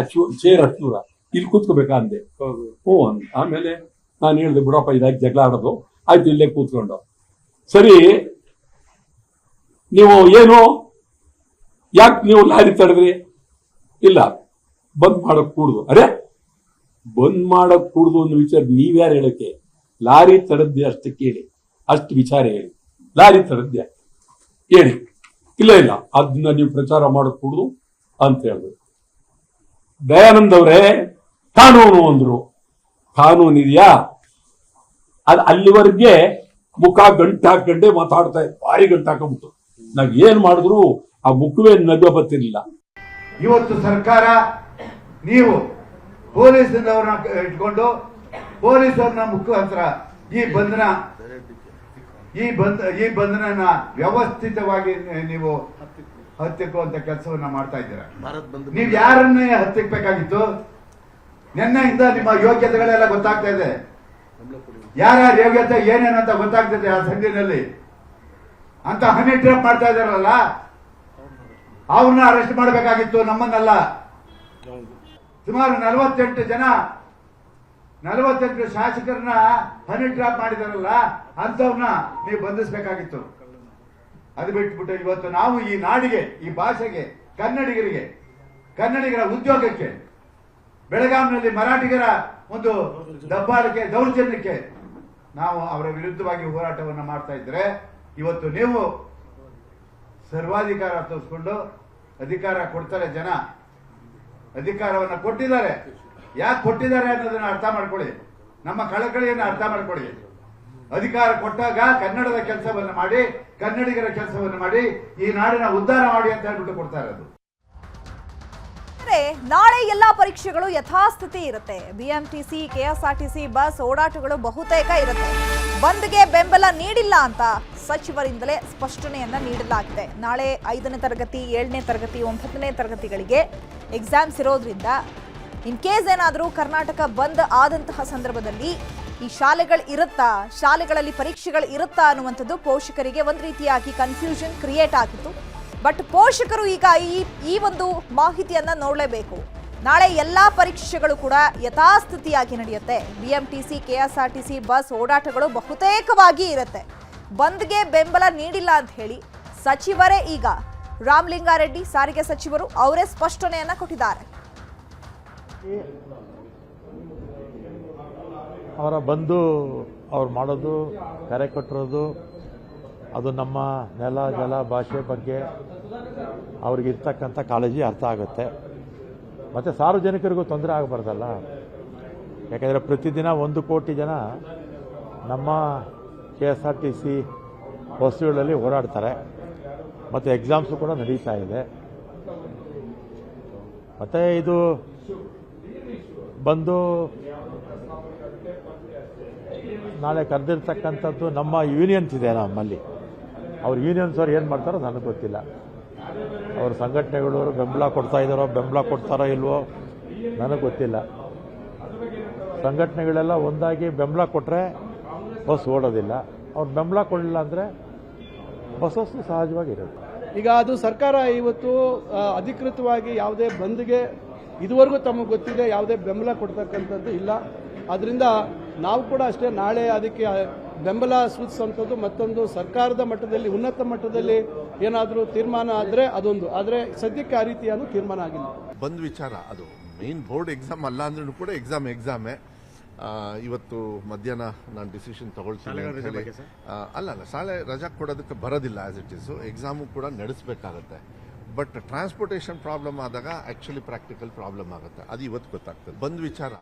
Speaker 3: ಅಚ್ಚು ಚೇರ್ ಹತ್ತೂರ ಇಲ್ಲಿ ಕೂತ್ಕೋಬೇಕಾ ಅಂದೆ. ಹ್ಞೂ ಅಂದ ಆಮೇಲೆ ನಾನು ಹೇಳಿದೆ ಬಿಡಪ್ಪ ಇದಾಗಿ ಜಗಳ ಆಡೋದು. ಆಯ್ತು ಇಲ್ಲೇ ಕೂತ್ಕೊಂಡು. ಸರಿ ನೀವು ಏನು ಯಾಕೆ ನೀವು ಲಾರಿ ತಡೆದ್ರಿ? ಇಲ್ಲ, ಬಂದ್ ಮಾಡಕ್ ಕೂಡುದು. ಅರೆ, ಬಂದ್ ಮಾಡಕ್ ಕೂಡುದು ಅನ್ನೋ ವಿಚಾರ ನೀವ್ಯಾರು ಹೇಳಕ್ಕೆ? ಲಾರಿ ತಡದ್ದೆ ಅಷ್ಟು ಕೇಳಿ. ಅಷ್ಟು ವಿಚಾರ ಹೇಳಿ. ಲಾರಿ ತಡದ್ದೆ ಹೇಳಿ ಇಲ್ಲ ಇಲ್ಲ ಅದನ್ನ ನೀವು ಪ್ರಚಾರ ಮಾಡಕ್ ಕೂಡುದು ಅಂತ ಹೇಳಿದ್ರು ದಯಾನಂದ್ ಅವರೇ, ಕಾನೂನು ಅಂದ್ರು. ಕಾನೂನು ಇದೆಯಾ? ಅದ್ ಅಲ್ಲಿವರೆಗೆ ಮುಖ ಗಂಟು ಹಾಕೊಂಡೆ ಮಾತಾಡ್ತಾ ಇದ್ದ ಬಾಯಿ ಗಂಟು ಹಾಕೊಂಡ್ಬಿಟ್ಟು ನಾವ್ ಏನ್ ಮಾಡಿದ್ರು ಆ ಮುಖವೇ ನಗ ಬರ್ತಿರ್ಲಿಲ್ಲ
Speaker 4: ಇವತ್ತು ಸರ್ಕಾರ ನೀವು ಪೊಲೀಸ್ನವ್ರನ್ನ ಇಟ್ಕೊಂಡು ಪೊಲೀಸವ್ರನ್ನ ಮುಖಾಂತರ ಈ ಬಂಧನ ಈ ಬಂಧ ಈ ಬಂಧನನ ವ್ಯವಸ್ಥಿತವಾಗಿ ನೀವು ಹತ್ತಿಕ್ಕುವಂತ ಕೆಲಸವನ್ನ ಮಾಡ್ತಾ ಇದ್ದೀರಾ? ನೀವು ಯಾರನ್ನೇ ಹತ್ತಿಕ್ಬೇಕಾಗಿತ್ತು? ನಿನ್ನೆಯಿಂದ ನಿಮ್ಮ ಯೋಗ್ಯತೆಗಳೆಲ್ಲ ಗೊತ್ತಾಗ್ತಾ ಇದೆ. ಯಾರ್ಯಾರ ಯೋಗ್ಯತೆ ಏನೇನಂತ ಗೊತ್ತಾಗ್ತದೆ ಆ ಸಂಧಿನಲ್ಲಿ ಅಂತ ಹನಿ ಟ್ರ್ಯಾಪ್ ಮಾಡ್ತಾ ಇದಾರಲ್ಲ ಅವ್ರನ್ನ ಅರೆಸ್ಟ್ ಮಾಡಬೇಕಾಗಿತ್ತು, ನಮ್ಮನ್ನಲ್ಲ. ಸುಮಾರು ನಲವತ್ತೆಂಟು ಜನ, ನಲವತ್ತೆಂಟು ಶಾಸಕರನ್ನ ಹನಿ ಟ್ರಾಪ್ ಮಾಡಿದಾರಲ್ಲ ಅಂತವ್ರನ್ನ ನೀವು ಬಂಧಿಸಬೇಕಾಗಿತ್ತು. ಅದು ಬಿಟ್ಬಿಟ್ಟು ಇವತ್ತು ನಾವು ಈ ನಾಡಿಗೆ, ಈ ಭಾಷೆಗೆ, ಕನ್ನಡಿಗರಿಗೆ, ಕನ್ನಡಿಗರ ಉದ್ಯೋಗಕ್ಕೆ ಬೆಳಗಾವಿನಲ್ಲಿ ಮರಾಠಿಗರ ಒಂದು ದಬ್ಬಾಳಿಕೆ, ದೌರ್ಜನ್ಯಕ್ಕೆ ನಾವು ಅವರ ವಿರುದ್ಧವಾಗಿ ಹೋರಾಟವನ್ನು ಮಾಡ್ತಾ ಇದ್ರೆ, ಇವತ್ತು ನೀವು ಸರ್ವಾಧಿಕಾರ ತೋರಿಸ್ಕೊಂಡು ಅಧಿಕಾರ ಕೊಡ್ತಾರೆ ಜನ. ಅಧಿಕಾರವನ್ನು ಕೊಟ್ಟಿದ್ದಾರೆ. ಯಾಕೆ ಕೊಟ್ಟಿದ್ದಾರೆ ಅನ್ನೋದನ್ನ ಅರ್ಥ ಮಾಡ್ಕೊಳ್ಳಿ. ನಮ್ಮ ಕಳಕಳಿಯನ್ನು ಅರ್ಥ ಮಾಡ್ಕೊಳ್ಳಿ. ಅಧಿಕಾರ ಕೊಟ್ಟಾಗ ಕನ್ನಡದ ಕೆಲಸವನ್ನು ಮಾಡಿ, ಕನ್ನಡಿಗರ ಕೆಲಸವನ್ನು ಮಾಡಿ, ಈ ನಾಡಿನ ಉದ್ಧಾರ ಮಾಡಿ ಅಂತ ಹೇಳ್ಬಿಟ್ಟು ಕೊಡ್ತಾ ಇರೋದು.
Speaker 1: ಅಂದ್ರೆ ನಾಳೆ ಎಲ್ಲಾ ಪರೀಕ್ಷೆಗಳು ಯಥಾಸ್ಥಿತಿ ಇರುತ್ತೆ. ಬಿಎಂಟಿಸಿ ಕೆಎಸ್ಆರ್ಟಿಸಿ ಬಸ್ ಓಡಾಟಗಳು ಬಹುತೇಕ ಇರುತ್ತೆ. ಬಂದ್ಗೆ ಬೆಂಬಲ ನೀಡಿಲ್ಲ ಅಂತ ಸಚಿವರಿಂದಲೇ ಸ್ಪಷ್ಟನೆಯನ್ನ ನೀಡಲಾಗಿದೆ. ನಾಳೆ ಐದನೇ ತರಗತಿ, ಏಳನೇ ತರಗತಿ, ಒಂಬತ್ತನೇ ತರಗತಿಗಳಿಗೆ ಎಕ್ಸಾಮ್ಸ್ ಇರೋದ್ರಿಂದ ಇನ್ ಕೇಸ್ ಏನಾದರೂ ಕರ್ನಾಟಕ ಬಂದ್ ಆದಂತಹ ಸಂದರ್ಭದಲ್ಲಿ ಈ ಶಾಲೆಗಳು ಇರುತ್ತಾ, ಶಾಲೆಗಳಲ್ಲಿ ಪರೀಕ್ಷೆಗಳು ಇರುತ್ತಾ ಅನ್ನುವಂಥದ್ದು ಪೋಷಕರಿಗೆ ಒಂದು ರೀತಿಯಾಗಿ ಕನ್ಫ್ಯೂಷನ್ ಕ್ರಿಯೇಟ್ ಆಗಿತ್ತು. ಬಟ್ ಪೋಷಕರು ಈಗ ಈ ಈ ಒಂದು ಮಾಹಿತಿಯನ್ನ ನೋಡಲೇಬೇಕು. ನಾಳೆ ಎಲ್ಲಾ ಪರೀಕ್ಷೆಗಳು ಕೂಡ ಯಥಾಸ್ಥಿತಿಯಾಗಿ ನಡೆಯುತ್ತೆ. ಬಿಎಂಟಿಸಿ ಕೆಎಸ್ಆರ್ಟಿಸಿ ಬಸ್ ಓಡಾಟಗಳು ಬಹುತೇಕವಾಗಿ ಇರುತ್ತೆ. ಬಂದ್ಗೆ ಬೆಂಬಲ ನೀಡಿಲ್ಲ ಅಂತ ಹೇಳಿ ಸಚಿವರೇ ಈಗ ರಾಮಲಿಂಗಾರೆಡ್ಡಿ ಸಾರಿಗೆ ಸಚಿವರು ಅವರೇ ಸ್ಪಷ್ಟನೆಯನ್ನ ಕೊಟ್ಟಿದ್ದಾರೆ.
Speaker 7: ಅವರ ಬಂದು ಅವ್ರು ಮಾಡೋದು, ಕರೆ ಕೊಟ್ಟಿರೋದು, ಅದು ನಮ್ಮ ನೆಲ, ಜಲ, ಭಾಷೆ ಬಗ್ಗೆ ಅವ್ರಿಗಿರ್ತಕ್ಕಂಥ ಕಾಳಜಿ ಅರ್ಥ ಆಗುತ್ತೆ. ಮತ್ತು ಸಾರ್ವಜನಿಕರಿಗೂ ತೊಂದರೆ ಆಗಬಾರ್ದಲ್ಲ. ಯಾಕಂದರೆ ಪ್ರತಿದಿನ ಒಂದು ಕೋಟಿ ಜನ ನಮ್ಮ K S R T C ಬಸ್ಸುಗಳಲ್ಲಿ ಓಡಾಡ್ತಾರೆ ಮತ್ತು ಎಕ್ಸಾಮ್ಸು ಕೂಡ ನಡೀತಾ ಇದೆ. ಮತ್ತು ಇದು ಬಂದು ನಾಳೆ ಕರೆದಿರ್ತಕ್ಕಂಥದ್ದು ನಮ್ಮ ಯೂನಿಯನ್ಸ್ ಇದೆ ನಮ್ಮಲ್ಲಿ. ಅವ್ರ ಯೂನಿಯನ್ಸ್ ಅವ್ರು ಏನು ಮಾಡ್ತಾರೋ ನನಗೆ ಗೊತ್ತಿಲ್ಲ. ಅವ್ರ ಸಂಘಟನೆಗಳು ಬೆಂಬಲ ಕೊಡ್ತಾ ಇದ್ದಾರೋ, ಬೆಂಬಲ ಕೊಡ್ತಾರೋ ಇಲ್ವೋ ನನಗೆ ಗೊತ್ತಿಲ್ಲ. ಸಂಘಟನೆಗಳೆಲ್ಲ ಒಂದಾಗಿ ಬೆಂಬಲ ಕೊಟ್ಟರೆ ಬಸ್ ಓಡೋದಿಲ್ಲ. ಅವ್ರು ಬೆಂಬಲ ಕೊಡಲಿಲ್ಲ ಅಂದರೆ ಬಸ್ಸಸ್ ಸಹಜವಾಗಿರುತ್ತೆ.
Speaker 8: ಈಗ ಅದು ಸರ್ಕಾರ ಇವತ್ತು ಅಧಿಕೃತವಾಗಿ ಯಾವುದೇ ಬಂದ್ಗೆ ಇದುವರೆಗೂ ತಮಗೆ ಗೊತ್ತಿದೆ, ಯಾವುದೇ ಬೆಂಬಲ ಕೊಡ್ತಕ್ಕಂಥದ್ದು ಇಲ್ಲ. ಅದರಿಂದ ನಾವು ಕೂಡ ಅಷ್ಟೇ ನಾಳೆ ಅದಕ್ಕೆ ಬೆಂಬಲ ಸೂಚಿಸುವಂಥದ್ದು ಮತ್ತೊಂದು ಸರ್ಕಾರದ ಮಟ್ಟದಲ್ಲಿ ಉನ್ನತ ಮಟ್ಟದಲ್ಲಿ ಏನಾದರೂ ತೀರ್ಮಾನ ಆದರೆ ಅದೊಂದು. ಆದರೆ ಸದ್ಯಕ್ಕೆ ಆ ರೀತಿಯಾನು ತೀರ್ಮಾನ ಆಗಿಲ್ಲ.
Speaker 9: ಬಂದ್ ವಿಚಾರ ಅದು. ಮೇನ್ ಬೋರ್ಡ್ ಎಕ್ಸಾಮ್ ಅಲ್ಲ ಅಂದ್ರೂ ಕೂಡ ಎಕ್ಸಾಮ್ ಎಕ್ಸಾಮೇ ಆ, ಇವತ್ತು ಮಧ್ಯಾಹ್ನ ನಾನು ಡಿಸಿಷನ್ ತಗೊಳ್ತೀನಿ ಅಂತ ಹೇಳಿ. ಅಲ್ಲ ಅಲ್ಲ ಶಾಲೆ ರಜಾ ಕೊಡೋದಕ್ಕೆ ಬರೋದಿಲ್ಲ ಆಸ್ ಇಟ್ ಇಸ್ ಎಕ್ಸಾಮು ಕೂಡ ನಡೆಸಬೇಕಾಗತ್ತೆ. ಬಟ್ ಟ್ರಾನ್ಸ್ಪೋರ್ಟೇಷನ್ ಪ್ರಾಬ್ಲಮ್ ಆದಾಗ ಆ್ಯಕ್ಚುಲಿ ಪ್ರಾಕ್ಟಿಕಲ್ ಪ್ರಾಬ್ಲಮ್ ಆಗುತ್ತೆ. ಅದು ಇವತ್ತು ಗೊತ್ತಾಗ್ತದೆ. ಬಂದ್ ವಿಚಾರ.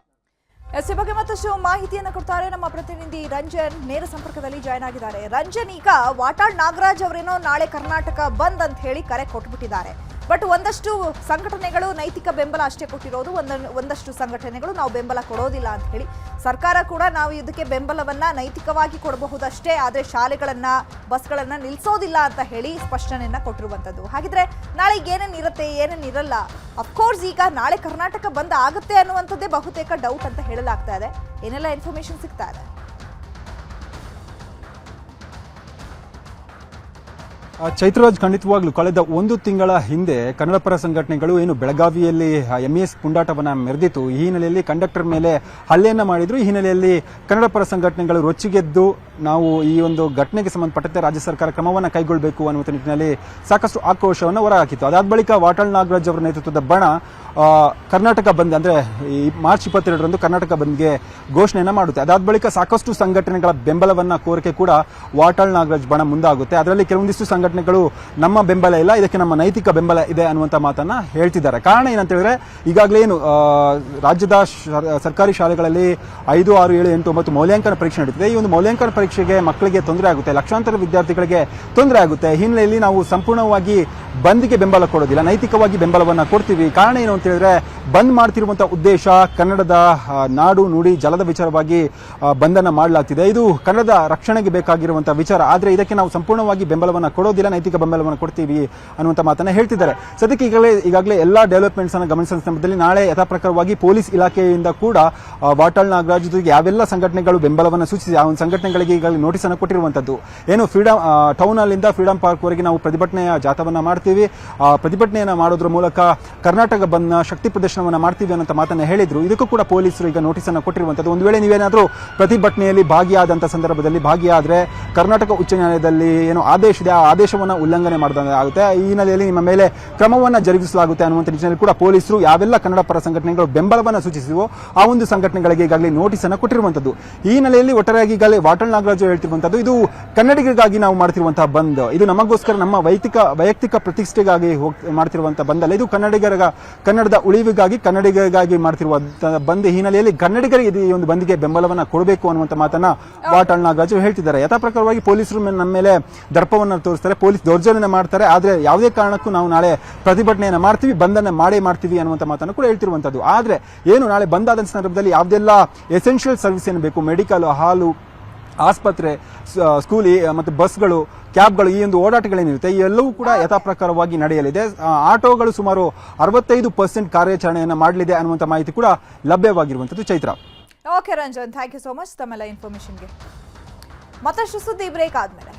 Speaker 1: ಎಸ್, ಈ ಬಗ್ಗೆ ಮತ್ತಷ್ಟು ಮಾಹಿತಿಯನ್ನು ಕೊಡ್ತಾರೆ ನಮ್ಮ ಪ್ರತಿನಿಧಿ ರಂಜನ್. ನೇರ ಸಂಪರ್ಕದಲ್ಲಿ ಜಾಯ್ನ್ ಆಗಿದ್ದಾರೆ. ರಂಜನ್, ಈಗ ವಾಟಾಳ್ ನಾಗರಾಜ್ ಅವರೇನೋ ನಾಳೆ ಕರ್ನಾಟಕ ಬಂದ್ ಅಂತ ಹೇಳಿ ಕರೆ ಕೊಟ್ಬಿಟ್ಟಿದ್ದಾರೆ. ಬಟ್ ಒಂದಷ್ಟು ಸಂಘಟನೆಗಳು ನೈತಿಕ ಬೆಂಬಲ ಅಷ್ಟೇ ಕೊಟ್ಟಿರೋದು. ಒಂದೊಂದು ಒಂದಷ್ಟು ಸಂಘಟನೆಗಳು ನಾವು ಬೆಂಬಲ ಕೊಡೋದಿಲ್ಲ ಅಂತ ಹೇಳಿ. ಸರ್ಕಾರ ಕೂಡ ನಾವು ಇದಕ್ಕೆ ಬೆಂಬಲವನ್ನ ನೈತಿಕವಾಗಿ ಕೊಡಬಹುದಷ್ಟೇ, ಆದರೆ ಶಾಲೆಗಳನ್ನ, ಬಸ್ಗಳನ್ನ ನಿಲ್ಲಿಸೋದಿಲ್ಲ ಅಂತ ಹೇಳಿ ಸ್ಪಷ್ಟನೆಯನ್ನ ಕೊಟ್ಟಿರುವಂಥದ್ದು ಹಾಗಿದ್ರೆ ನಾಳೆ ಏನೇನು ಇರುತ್ತೆ, ಏನೇನು ಇರಲ್ಲ? ಅಫ್ಕೋರ್ಸ್ ಈಗ ನಾಳೆ ಕರ್ನಾಟಕ ಬಂದ್ ಆಗುತ್ತೆ ಅನ್ನುವಂಥದ್ದೇ ಬಹುತೇಕ ಡೌಟ್ ಅಂತ ಹೇಳಲಾಗ್ತಾ ಇದೆ. ಏನೆಲ್ಲ ಇನ್ಫಾರ್ಮೇಶನ್ ಸಿಗ್ತಾ ಇದೆ?
Speaker 10: ಚೈತ್ರರಾಜ್ ಖಂಡಿತವಾಗ್ಲೂ ಕಳೆದ ಒಂದು ತಿಂಗಳ ಹಿಂದೆ ಕನ್ನಡ ಪರ ಸಂಘಟನೆಗಳು ಏನು ಬೆಳಗಾವಿಯಲ್ಲಿ ಎಂ ಎಸ್ ಪುಂಡಾಟವನ್ನ ಮೆರೆದಿತ್ತು. ಈ ಹಿನ್ನೆಲೆಯಲ್ಲಿ ಕಂಡಕ್ಟರ್ ಮೇಲೆ ಹಲ್ಲೆಯನ್ನ ಮಾಡಿದ್ರು. ಈ ಹಿನ್ನೆಲೆಯಲ್ಲಿ ಕನ್ನಡ ಪರ ಸಂಘಟನೆಗಳು ರೊಚ್ಚಿಗೆದ್ದು ನಾವು ಈ ಒಂದು ಘಟನೆಗೆ ಸಂಬಂಧಪಟ್ಟಂತೆ ರಾಜ್ಯ ಸರ್ಕಾರ ಕ್ರಮವನ್ನು ಕೈಗೊಳ್ಳಬೇಕು ಅನ್ನುವ ನಿಟ್ಟಿನಲ್ಲಿ ಸಾಕಷ್ಟು ಆಕ್ರೋಶವನ್ನು ಹೊರಹಾಕಿತ್ತು. ಅದಾದ ಬಳಿಕ ವಾಟಾಳ್ ನಾಗರಾಜ್ ಅವರ ನೇತೃತ್ವದ ಬಣ ಕರ್ನಾಟಕ ಬಂದ್ ಅಂದ್ರೆ ಈ ಮಾರ್ಚ್ ಇಪ್ಪತ್ತೆರಡರಂದು ಕರ್ನಾಟಕ ಬಂದ್ಗೆ ಘೋಷಣೆಯನ್ನು ಮಾಡುತ್ತೆ. ಅದಾದ ಬಳಿಕ ಸಾಕಷ್ಟು ಸಂಘಟನೆಗಳ ಬೆಂಬಲವನ್ನ ಕೋರಿಕೆ ಕೂಡ ವಾಟಾಳ್ ನಾಗರಾಜ್ ಬಣ ಮುಂದಾಗುತ್ತೆ. ಅದರಲ್ಲಿ ಕೆಲವೊಂದಿಷ್ಟು ಸಂಘಟನೆಗಳು ನಮ್ಮ ಬೆಂಬಲ ಇಲ್ಲ, ಇದಕ್ಕೆ ನಮ್ಮ ನೈತಿಕ ಬೆಂಬಲ ಇದೆ ಅನ್ನುವಂಥ ಮಾತನ್ನು ಹೇಳ್ತಿದ್ದಾರೆ. ಕಾರಣ ಏನಂತ ಹೇಳಿದ್ರೆ, ಈಗಾಗಲೇ ಏನು ರಾಜ್ಯದ ಸರ್ಕಾರಿ ಶಾಲೆಗಳಲ್ಲಿ ಐದು, ಆರು, ಏಳು, ಎಂಟು, ಒಂಬತ್ತು ಮೌಲ್ಯಾಂಕನ ಪರೀಕ್ಷೆ ನಡೀತಿದೆ. ಈ ಒಂದು ಮೌಲ್ಯಾಂಕನ ಪರೀಕ್ಷೆಗೆ ಮಕ್ಕಳಿಗೆ ತೊಂದರೆ ಆಗುತ್ತೆ, ಲಕ್ಷಾಂತರ ವಿದ್ಯಾರ್ಥಿಗಳಿಗೆ ತೊಂದರೆ ಆಗುತ್ತೆ. ಹಿನ್ನೆಲೆಯಲ್ಲಿ ನಾವು ಸಂಪೂರ್ಣವಾಗಿ ಬಂದ್ಗೆ ಬೆಂಬಲ ಕೊಡೋದಿಲ್ಲ, ನೈತಿಕವಾಗಿ ಬೆಂಬಲವನ್ನು ಕೊಡ್ತೀವಿ. ಕಾರಣ ಏನು ಅಂತ ಹೇಳಿದ್ರೆ, ಬಂದ್ ಮಾಡ್ತಿರುವಂತಹ ಉದ್ದೇಶ ಕನ್ನಡದ ನಾಡು ನುಡಿ ಜಲದ ವಿಚಾರವಾಗಿ ಬಂದನ್ನು ಮಾಡಲಾಗ್ತಿದೆ. ಇದು ಕನ್ನಡದ ರಕ್ಷಣೆಗೆ ಬೇಕಾಗಿರುವಂತಹ ವಿಚಾರ. ಆದರೆ ಇದಕ್ಕೆ ನಾವು ಸಂಪೂರ್ಣವಾಗಿ ಬೆಂಬಲವನ್ನ ಕೊಡೋದಿಲ್ಲ ನೈತಿಕ ಬೆಂಬಲವನ್ನು ಕೊಡ್ತೀವಿ ಅನ್ನುವಂಥ ಮಾತನ್ನ ಹೇಳ್ತಿದ್ದಾರೆ. ಸದ್ಯಕ್ಕೆ ಈಗಾಗಲೇ ಈಗಾಗಲೇ ಎಲ್ಲಾ ಡೆವಲಪ್ಮೆಂಟ್ಸ್ ಅನ್ನು ಗಮನಿಸಿದ ಸಂದರ್ಭದಲ್ಲಿ ನಾಳೆ ಯಥಾಪ್ರಕಾರವಾಗಿ ಪೊಲೀಸ್ ಇಲಾಖೆಯಿಂದ ಕೂಡ ವಾಟಾಳ್ ನಾಗರಾಜ್ ಯಾವೆಲ್ಲ ಸಂಘಟನೆಗಳು ಬೆಂಬಲವನ್ನು ಸೂಚಿಸಿ ಆ ಒಂದು ಸಂಘಟನೆಗಳಿಗೆ ಈಗಾಗಲೇ ನೋಟಿಸ್ ಅನ್ನು ಕೊಟ್ಟಿರುವಂತದ್ದು. ಏನು ಫ್ರೀಡಮ್ ಟೌನ್ ಅಲ್ಲಿಂದ ಫ್ರೀಡಮ್ ಪಾರ್ಕ್ ವರೆಗೆ ನಾವು ಪ್ರತಿಭಟನೆಯ ಜಾಥವನ್ನ ಮಾಡ್ತೀವಿ. ಪ್ರತಿಭಟನೆಯನ್ನ ಮಾಡೋದ್ರ ಮೂಲಕ ಕರ್ನಾಟಕ ಬಂದ್ನ ಶಕ್ತಿ ಪ್ರದರ್ಶನವನ್ನು ಮಾಡ್ತೀವಿ ಅನ್ನೋ ಮಾತನ್ನ ಹೇಳಿದ್ರು. ಇದಕ್ಕೂ ಕೂಡ ಪೊಲೀಸರು ಈಗ ನೋಟಿಸ್ ಅನ್ನು ಕೊಟ್ಟಿರುವಂತದ್ದು. ಒಂದು ವೇಳೆ ನೀವೇನಾದ್ರೂ ಪ್ರತಿಭಟನೆಯಲ್ಲಿ ಭಾಗಿಯಾದಂತ ಸಂದರ್ಭದಲ್ಲಿ ಭಾಗಿಯಾದ್ರೆ ಕರ್ನಾಟಕ ಉಚ್ಚ ನ್ಯಾಯಾಲಯದಲ್ಲಿ ಏನು ಆದೇಶ ಇದೆ, ಆ ಆದೇಶವನ್ನ ಉಲ್ಲಂಘನೆ ಮಾಡಿದಂಗೆ ಆಗುತ್ತೆ. ಈ ಹಿನ್ನೆಲೆಯಲ್ಲಿ ನಿಮ್ಮ ಮೇಲೆ ಕ್ರಮವನ್ನು ಜರುಗಿಸಲಾಗುತ್ತೆ ಅನ್ನುವಂಥ ನಿಟ್ಟಿನಲ್ಲಿ ಕೂಡ ಪೊಲೀಸರು ಯಾವೆಲ್ಲ ಕನ್ನಡ ಪರ ಸಂಘಟನೆಗಳು ಬೆಂಬಲವನ್ನ ಸೂಚಿಸಿವೋ ಆ ಒಂದು ಸಂಘಟನೆಗಳಿಗೆ ಈಗಾಗಲೇ ನೋಟಿಸ್ ಅನ್ನು ಕೊಟ್ಟಿರುವಂತದ್ದು ಈ ಹಿನ್ನೆಲೆಯಲ್ಲಿ ಒಟ್ಟಾರೆಯಾಗಿ ಈಗಾಗಲೇ ವಾಟಲ್ ನಾಗರಾಜು ಹೇಳ್ತಿರುವಂಥದ್ದು ಇದು ಕನ್ನಡಿಗರಿಗಾಗಿ ನಾವು ಮಾಡ್ತಿರುವಂತಹ ಬಂದ್. ಇದು ನಮಗೋಸ್ಕರ ನಮ್ಮ ವೈಯಕ್ತಿಕ ವೈಯಕ್ತಿಕ ಪ್ರತಿಷ್ಠೆಗಾಗಿ ಮಾಡ್ತಿರುವಂತಹ ಬಂದ್ ಅಲ್ಲ ಇದು ಕನ್ನಡಿಗರ ಕನ್ನಡದ ಉಳಿವಿಗಾಗಿ ಕನ್ನಡಿಗರಿಗಾಗಿ ಮಾಡ್ತಿರುವಂತಹ ಬಂದ್. ಈ ಹಿನ್ನೆಲೆಯಲ್ಲಿ ಕನ್ನಡಿಗರಿಗೆ ಈ ಒಂದು ಬಂದ್ಗೆ ಬೆಂಬಲವನ್ನ ಕೊಡಬೇಕು ಅನ್ನುವಂಥ ಮಾತನ್ನ ವಾಟಾಳ್ ನಾಗರಾಜು ಹೇಳ್ತಿದ್ದಾರೆ. ಯಥಾ ಪ್ರಕಾರವಾಗಿ ಪೊಲೀಸರು ನಮ್ಮ ಮೇಲೆ ದರ್ಪವನ್ನು ತೋರಿಸ್ತಾರೆ. ಪೊಲೀಸ್ ದೌರ್ಜನ್ಯ ಮಾಡ್ತಾರೆ, ಆದ್ರೆ ಯಾವುದೇ ಕಾರಣಕ್ಕೂ ನಾವು ನಾಳೆ ಪ್ರತಿಭಟನೆಯನ್ನು ಮಾಡ್ತೀವಿ, ಬಂದನ್ನ ಮಾಡೇ ಮಾಡ್ತೀವಿ ಅನ್ನುವಂಥ ಮಾತನ್ನು ಕೂಡ ಹೇಳ್ತಿರುವಂತದ್ದು. ಆದ್ರೆ ಏನು ನಾಳೆ ಬಂದಾದ ಸಂದರ್ಭದಲ್ಲಿ ಯಾವುದೆಲ್ಲ ಎಸೆನ್ಷಿಯಲ್ ಸರ್ವಿಸ್ ಏನು ಬೇಕು? ಮೆಡಿಕಲ್ ಹಾಲು, ಆಸ್ಪತ್ರೆ ಸ್ಕೂಲ್ ಮತ್ತು ಬಸ್ಗಳು ಕ್ಯಾಬ್ಗಳು ಈ ಒಂದು ಓಡಾಟಗಳೇನಿರುತ್ತೆ ಎಲ್ಲವೂ ಕೂಡ ಯಥಾಪ್ರಕಾರವಾಗಿ ನಡೆಯಲಿದೆ. ಆಟೋಗಳು ಸುಮಾರು ಅರವತ್ತೈದು ಪರ್ಸೆಂಟ್ ಕಾರ್ಯಾಚರಣೆಯನ್ನು ಮಾಡಲಿದೆ ಅನ್ನುವಂಥ ಮಾಹಿತಿ ಕೂಡ ಲಭ್ಯವಾಗಿರುವಂಥದ್ದು Chaitra.
Speaker 1: Okay Ranjan thank you so much ತಮ್ಮೆಲ್ಲ ಇನ್ಫಾರ್ಮೇಶನ್ಗೆ ಮತ್ತಷ್ಟು ಸುದ್ದಿ ಬ್ರೇಕ್ ಆದ್ಮೇಲೆ.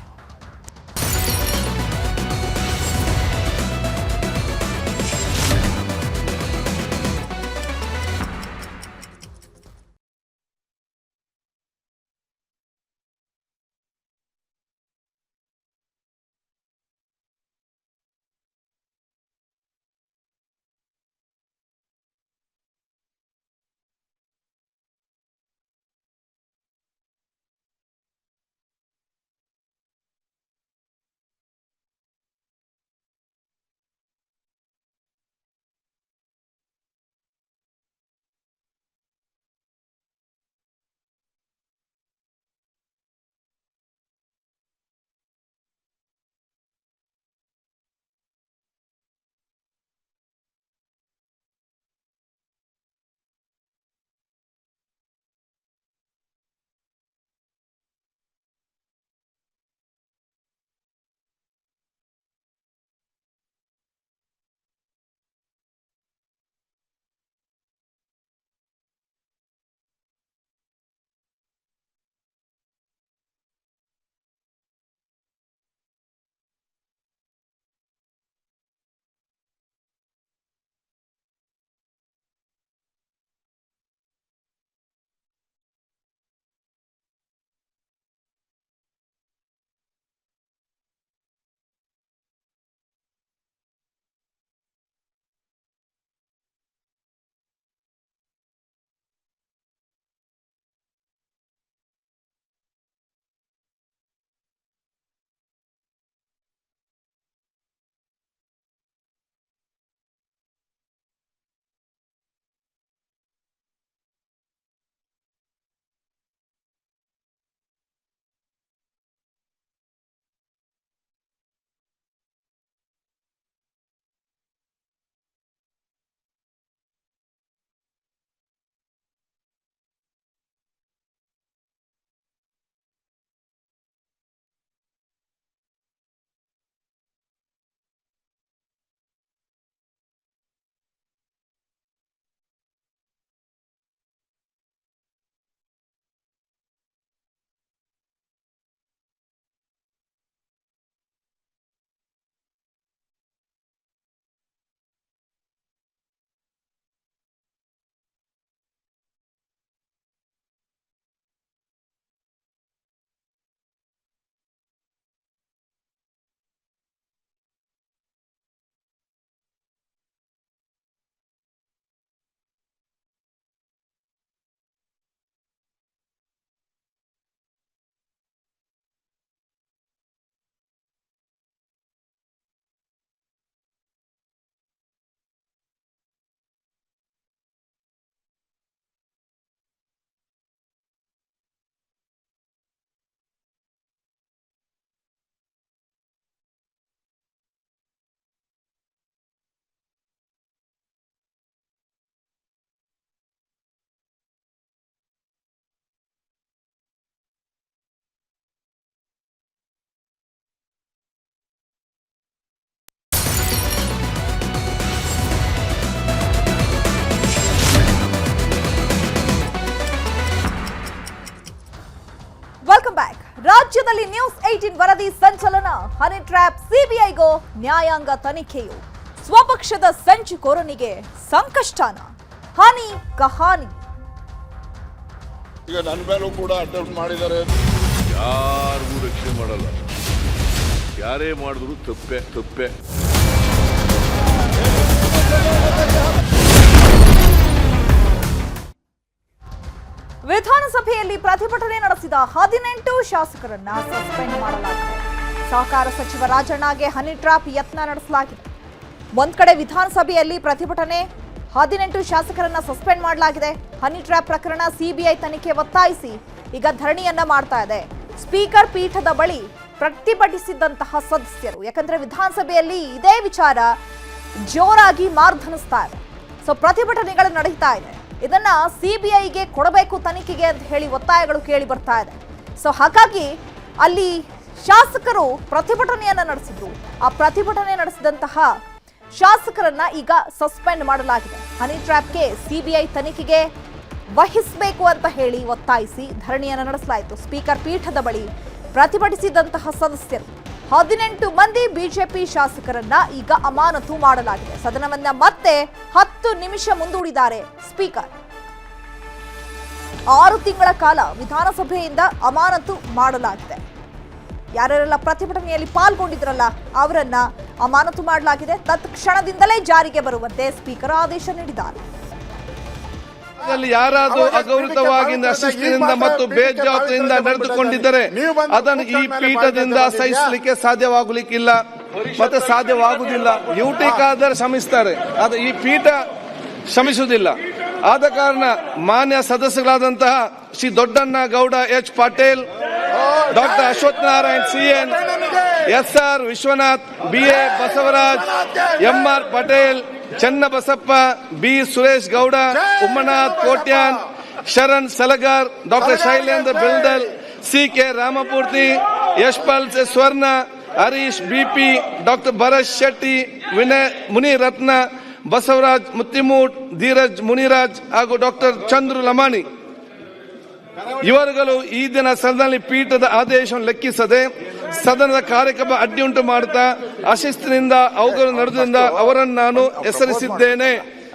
Speaker 1: ಬೆಂಗಳೂರಲ್ಲಿ ನ್ಯೂಸ್ ಏಟೀನ್ ವರದಿ ಸಂಚಲನ ಹನಿ ಟ್ರ್ಯಾಪ್ ಸಿಬಿಐಗೋ ನ್ಯಾಯಾಂಗ ತನಿಖೆಯು. ಸ್ವಪಕ್ಷದ ಸಂಚುಕೋರನಿಗೆ ಸಂಕಷ್ಟಾನ. ಹಾನಿ ಕಹಾನಿ.
Speaker 9: ಈಗ ನನ್ನ ಮೇಲೂ ಕೂಡ ಅಟೆಂಪ್ಟ್ ಮಾಡಿದ್ದಾರೆ. ಯಾರಿಗೂ ರಕ್ಷಣೆ ಮಾಡಲ್ಲ. ಯಾರೇ ಮಾಡಿದ್ರು ತಪ್ಪೆ ತಪ್ಪೆ.
Speaker 1: ವಿಧಾನಸಭೆಯಲ್ಲಿ ಪ್ರತಿಭಟನೆ ನಡೆಸಿದ ಹದಿನೆಂಟು ಶಾಸಕರನ್ನ ಸಸ್ಪೆಂಡ್ ಮಾಡಲಾಗಿದೆ. ಸಹಕಾರ ಸಚಿವ ರಾಜಣ್ಣಗೆ ಹನಿ ಟ್ರಾಪ್ ಯತ್ನ ನಡೆಸಲಾಗಿದೆ. ಒಂದ್ ಕಡೆ ವಿಧಾನಸಭೆಯಲ್ಲಿ ಪ್ರತಿಭಟನೆ, ಹದಿನೆಂಟು ಶಾಸಕರನ್ನ ಸಸ್ಪೆಂಡ್ ಮಾಡಲಾಗಿದೆ. ಹನಿ ಟ್ರಾಪ್ ಪ್ರಕರಣ ಸಿಬಿಐ ತನಿಖೆ ಒತ್ತಾಯಿಸಿ ಈಗ ಧರಣಿಯನ್ನ ಮಾಡ್ತಾ ಇದೆ. ಸ್ಪೀಕರ್ ಪೀಠದ ಬಳಿ ಪ್ರತಿಭಟಿಸಿದಂತಹ ಸದಸ್ಯರು, ಯಾಕಂದ್ರೆ ವಿಧಾನಸಭೆಯಲ್ಲಿ ಇದೇ ವಿಚಾರ ಜೋರಾಗಿ ಮಾರ್ಧನಿಸ್ತಾ ಇದೆ. ಸೊ ಪ್ರತಿಭಟನೆಗಳು ನಡೀತಾ ಇದೆ. ಇದನ್ನ ಸಿಬಿಐಗೆ ಕೊಡಬೇಕು ತನಿಖೆಗೆ ಅಂತ ಹೇಳಿ ಒತ್ತಾಯಗಳು ಕೇಳಿ ಬರ್ತಾ ಇದೆ. ಸೊ ಹಾಗಾಗಿ ಅಲ್ಲಿ ಶಾಸಕರು ಪ್ರತಿಭಟನೆಯನ್ನ ನಡೆಸಿದ್ರು. ಆ ಪ್ರತಿಭಟನೆ ನಡೆಸಿದಂತಹ ಶಾಸಕರನ್ನ ಈಗ ಸಸ್ಪೆಂಡ್ ಮಾಡಲಾಗಿದೆ. ಹನಿ ಟ್ರ್ಯಾಪ್ಗೆ ಸಿಬಿಐ ತನಿಖೆಗೆ ವಹಿಸಬೇಕು ಅಂತ ಹೇಳಿ ಒತ್ತಾಯಿಸಿ ಧರಣಿಯನ್ನು ನಡೆಸಲಾಯಿತು. ಸ್ಪೀಕರ್ ಪೀಠದ ಬಳಿ ಪ್ರತಿಭಟಿಸಿದಂತಹ ಸದಸ್ಯರು. ಹದಿನೆಂಟು ಮಂದಿ ಬಿಜೆಪಿ ಶಾಸಕರನ್ನ ಈಗ ಅಮಾನತು ಮಾಡಲಾಗಿದೆ. ಸದನವನ್ನ ಮತ್ತೆ ಹತ್ತು ನಿಮಿಷ ಮುಂದೂಡಿದ್ದಾರೆ ಸ್ಪೀಕರ್. ಆರು ತಿಂಗಳ ಕಾಲ ವಿಧಾನಸಭೆಯಿಂದ ಅಮಾನತು ಮಾಡಲಾಗಿದೆ. ಯಾರ್ಯಾರೆಲ್ಲ ಪ್ರತಿಭಟನೆಯಲ್ಲಿ ಪಾಲ್ಗೊಂಡಿದ್ರಲ್ಲ ಅವರನ್ನ ಅಮಾನತು ಮಾಡಲಾಗಿದೆ. ತತ್ಕ್ಷಣದಿಂದಲೇ ಜಾರಿಗೆ ಬರುವಂತೆ ಸ್ಪೀಕರ್ ಆದೇಶ ನೀಡಿದ್ದಾರೆ.
Speaker 11: ಯಾರಾದರೂ ಅಗೌರವವಾಗಿ ಶಿಸ್ತಿನಿಂದ ಮತ್ತು ಬೇಜವಾಬ್ದಾರಿಯಿಂದ ನಡೆದುಕೊಂಡಿದ್ದರೆ ಅದನ್ನು ಈ ಪೀಠದಿಂದ ಸಹಿಸಲಿಕ್ಕೆ ಸಾಧ್ಯವಾಗಲಿಕ್ಕಿಲ್ಲ. ಮತ್ತೆ ಸಾಧ್ಯವಾಗುವುದಿಲ್ಲ. ಯುಟಿ ಕಾದರೆ ಶ್ರಮಿಸ್ತಾರೆ. ಅದು ಈ ಪೀಠ ಶ್ರಮಿಸುವುದಿಲ್ಲ. ಆದ ಕಾರಣ ಮಾನ್ಯ ಸದಸ್ಯಗಳಾದಂತಹ Shri Doddanna Gowda H Patel doctor Ashwath Narayan C N S R Vishwanath B A Basavaraj M R Patel Channabasappa B. Suresh Gowda Umanath Kotian Sharan Salagar doctor Shailendra Beldal C K Ramapurthi Yashpal Swarna Harish B P doctor Bharath Shetty Vinay Munirathna Basavaraj Muttimoot Dheeraj Muniraj ಹಾಗೂ doctor Chandru Lamani. ಇವರುಗಳು ಈ ದಿನ ಸದನದಲ್ಲಿ ಪೀಠದ ಆದೇಶವನ್ನು ಲೆಕ್ಕಿಸದೆ ಸದನದ ಕಾರ್ಯಕ್ರಮ ಅಡ್ಡಿಯುಂಟು ಮಾಡುತ್ತಾ, ಅಶಿಸ್ತಿನಿಂದ ಅವುಗಳು ನಡೆದಿಂದ ಅವರನ್ನು ನಾನು ಹೆಸರಿಸಿದ್ದೇನೆ.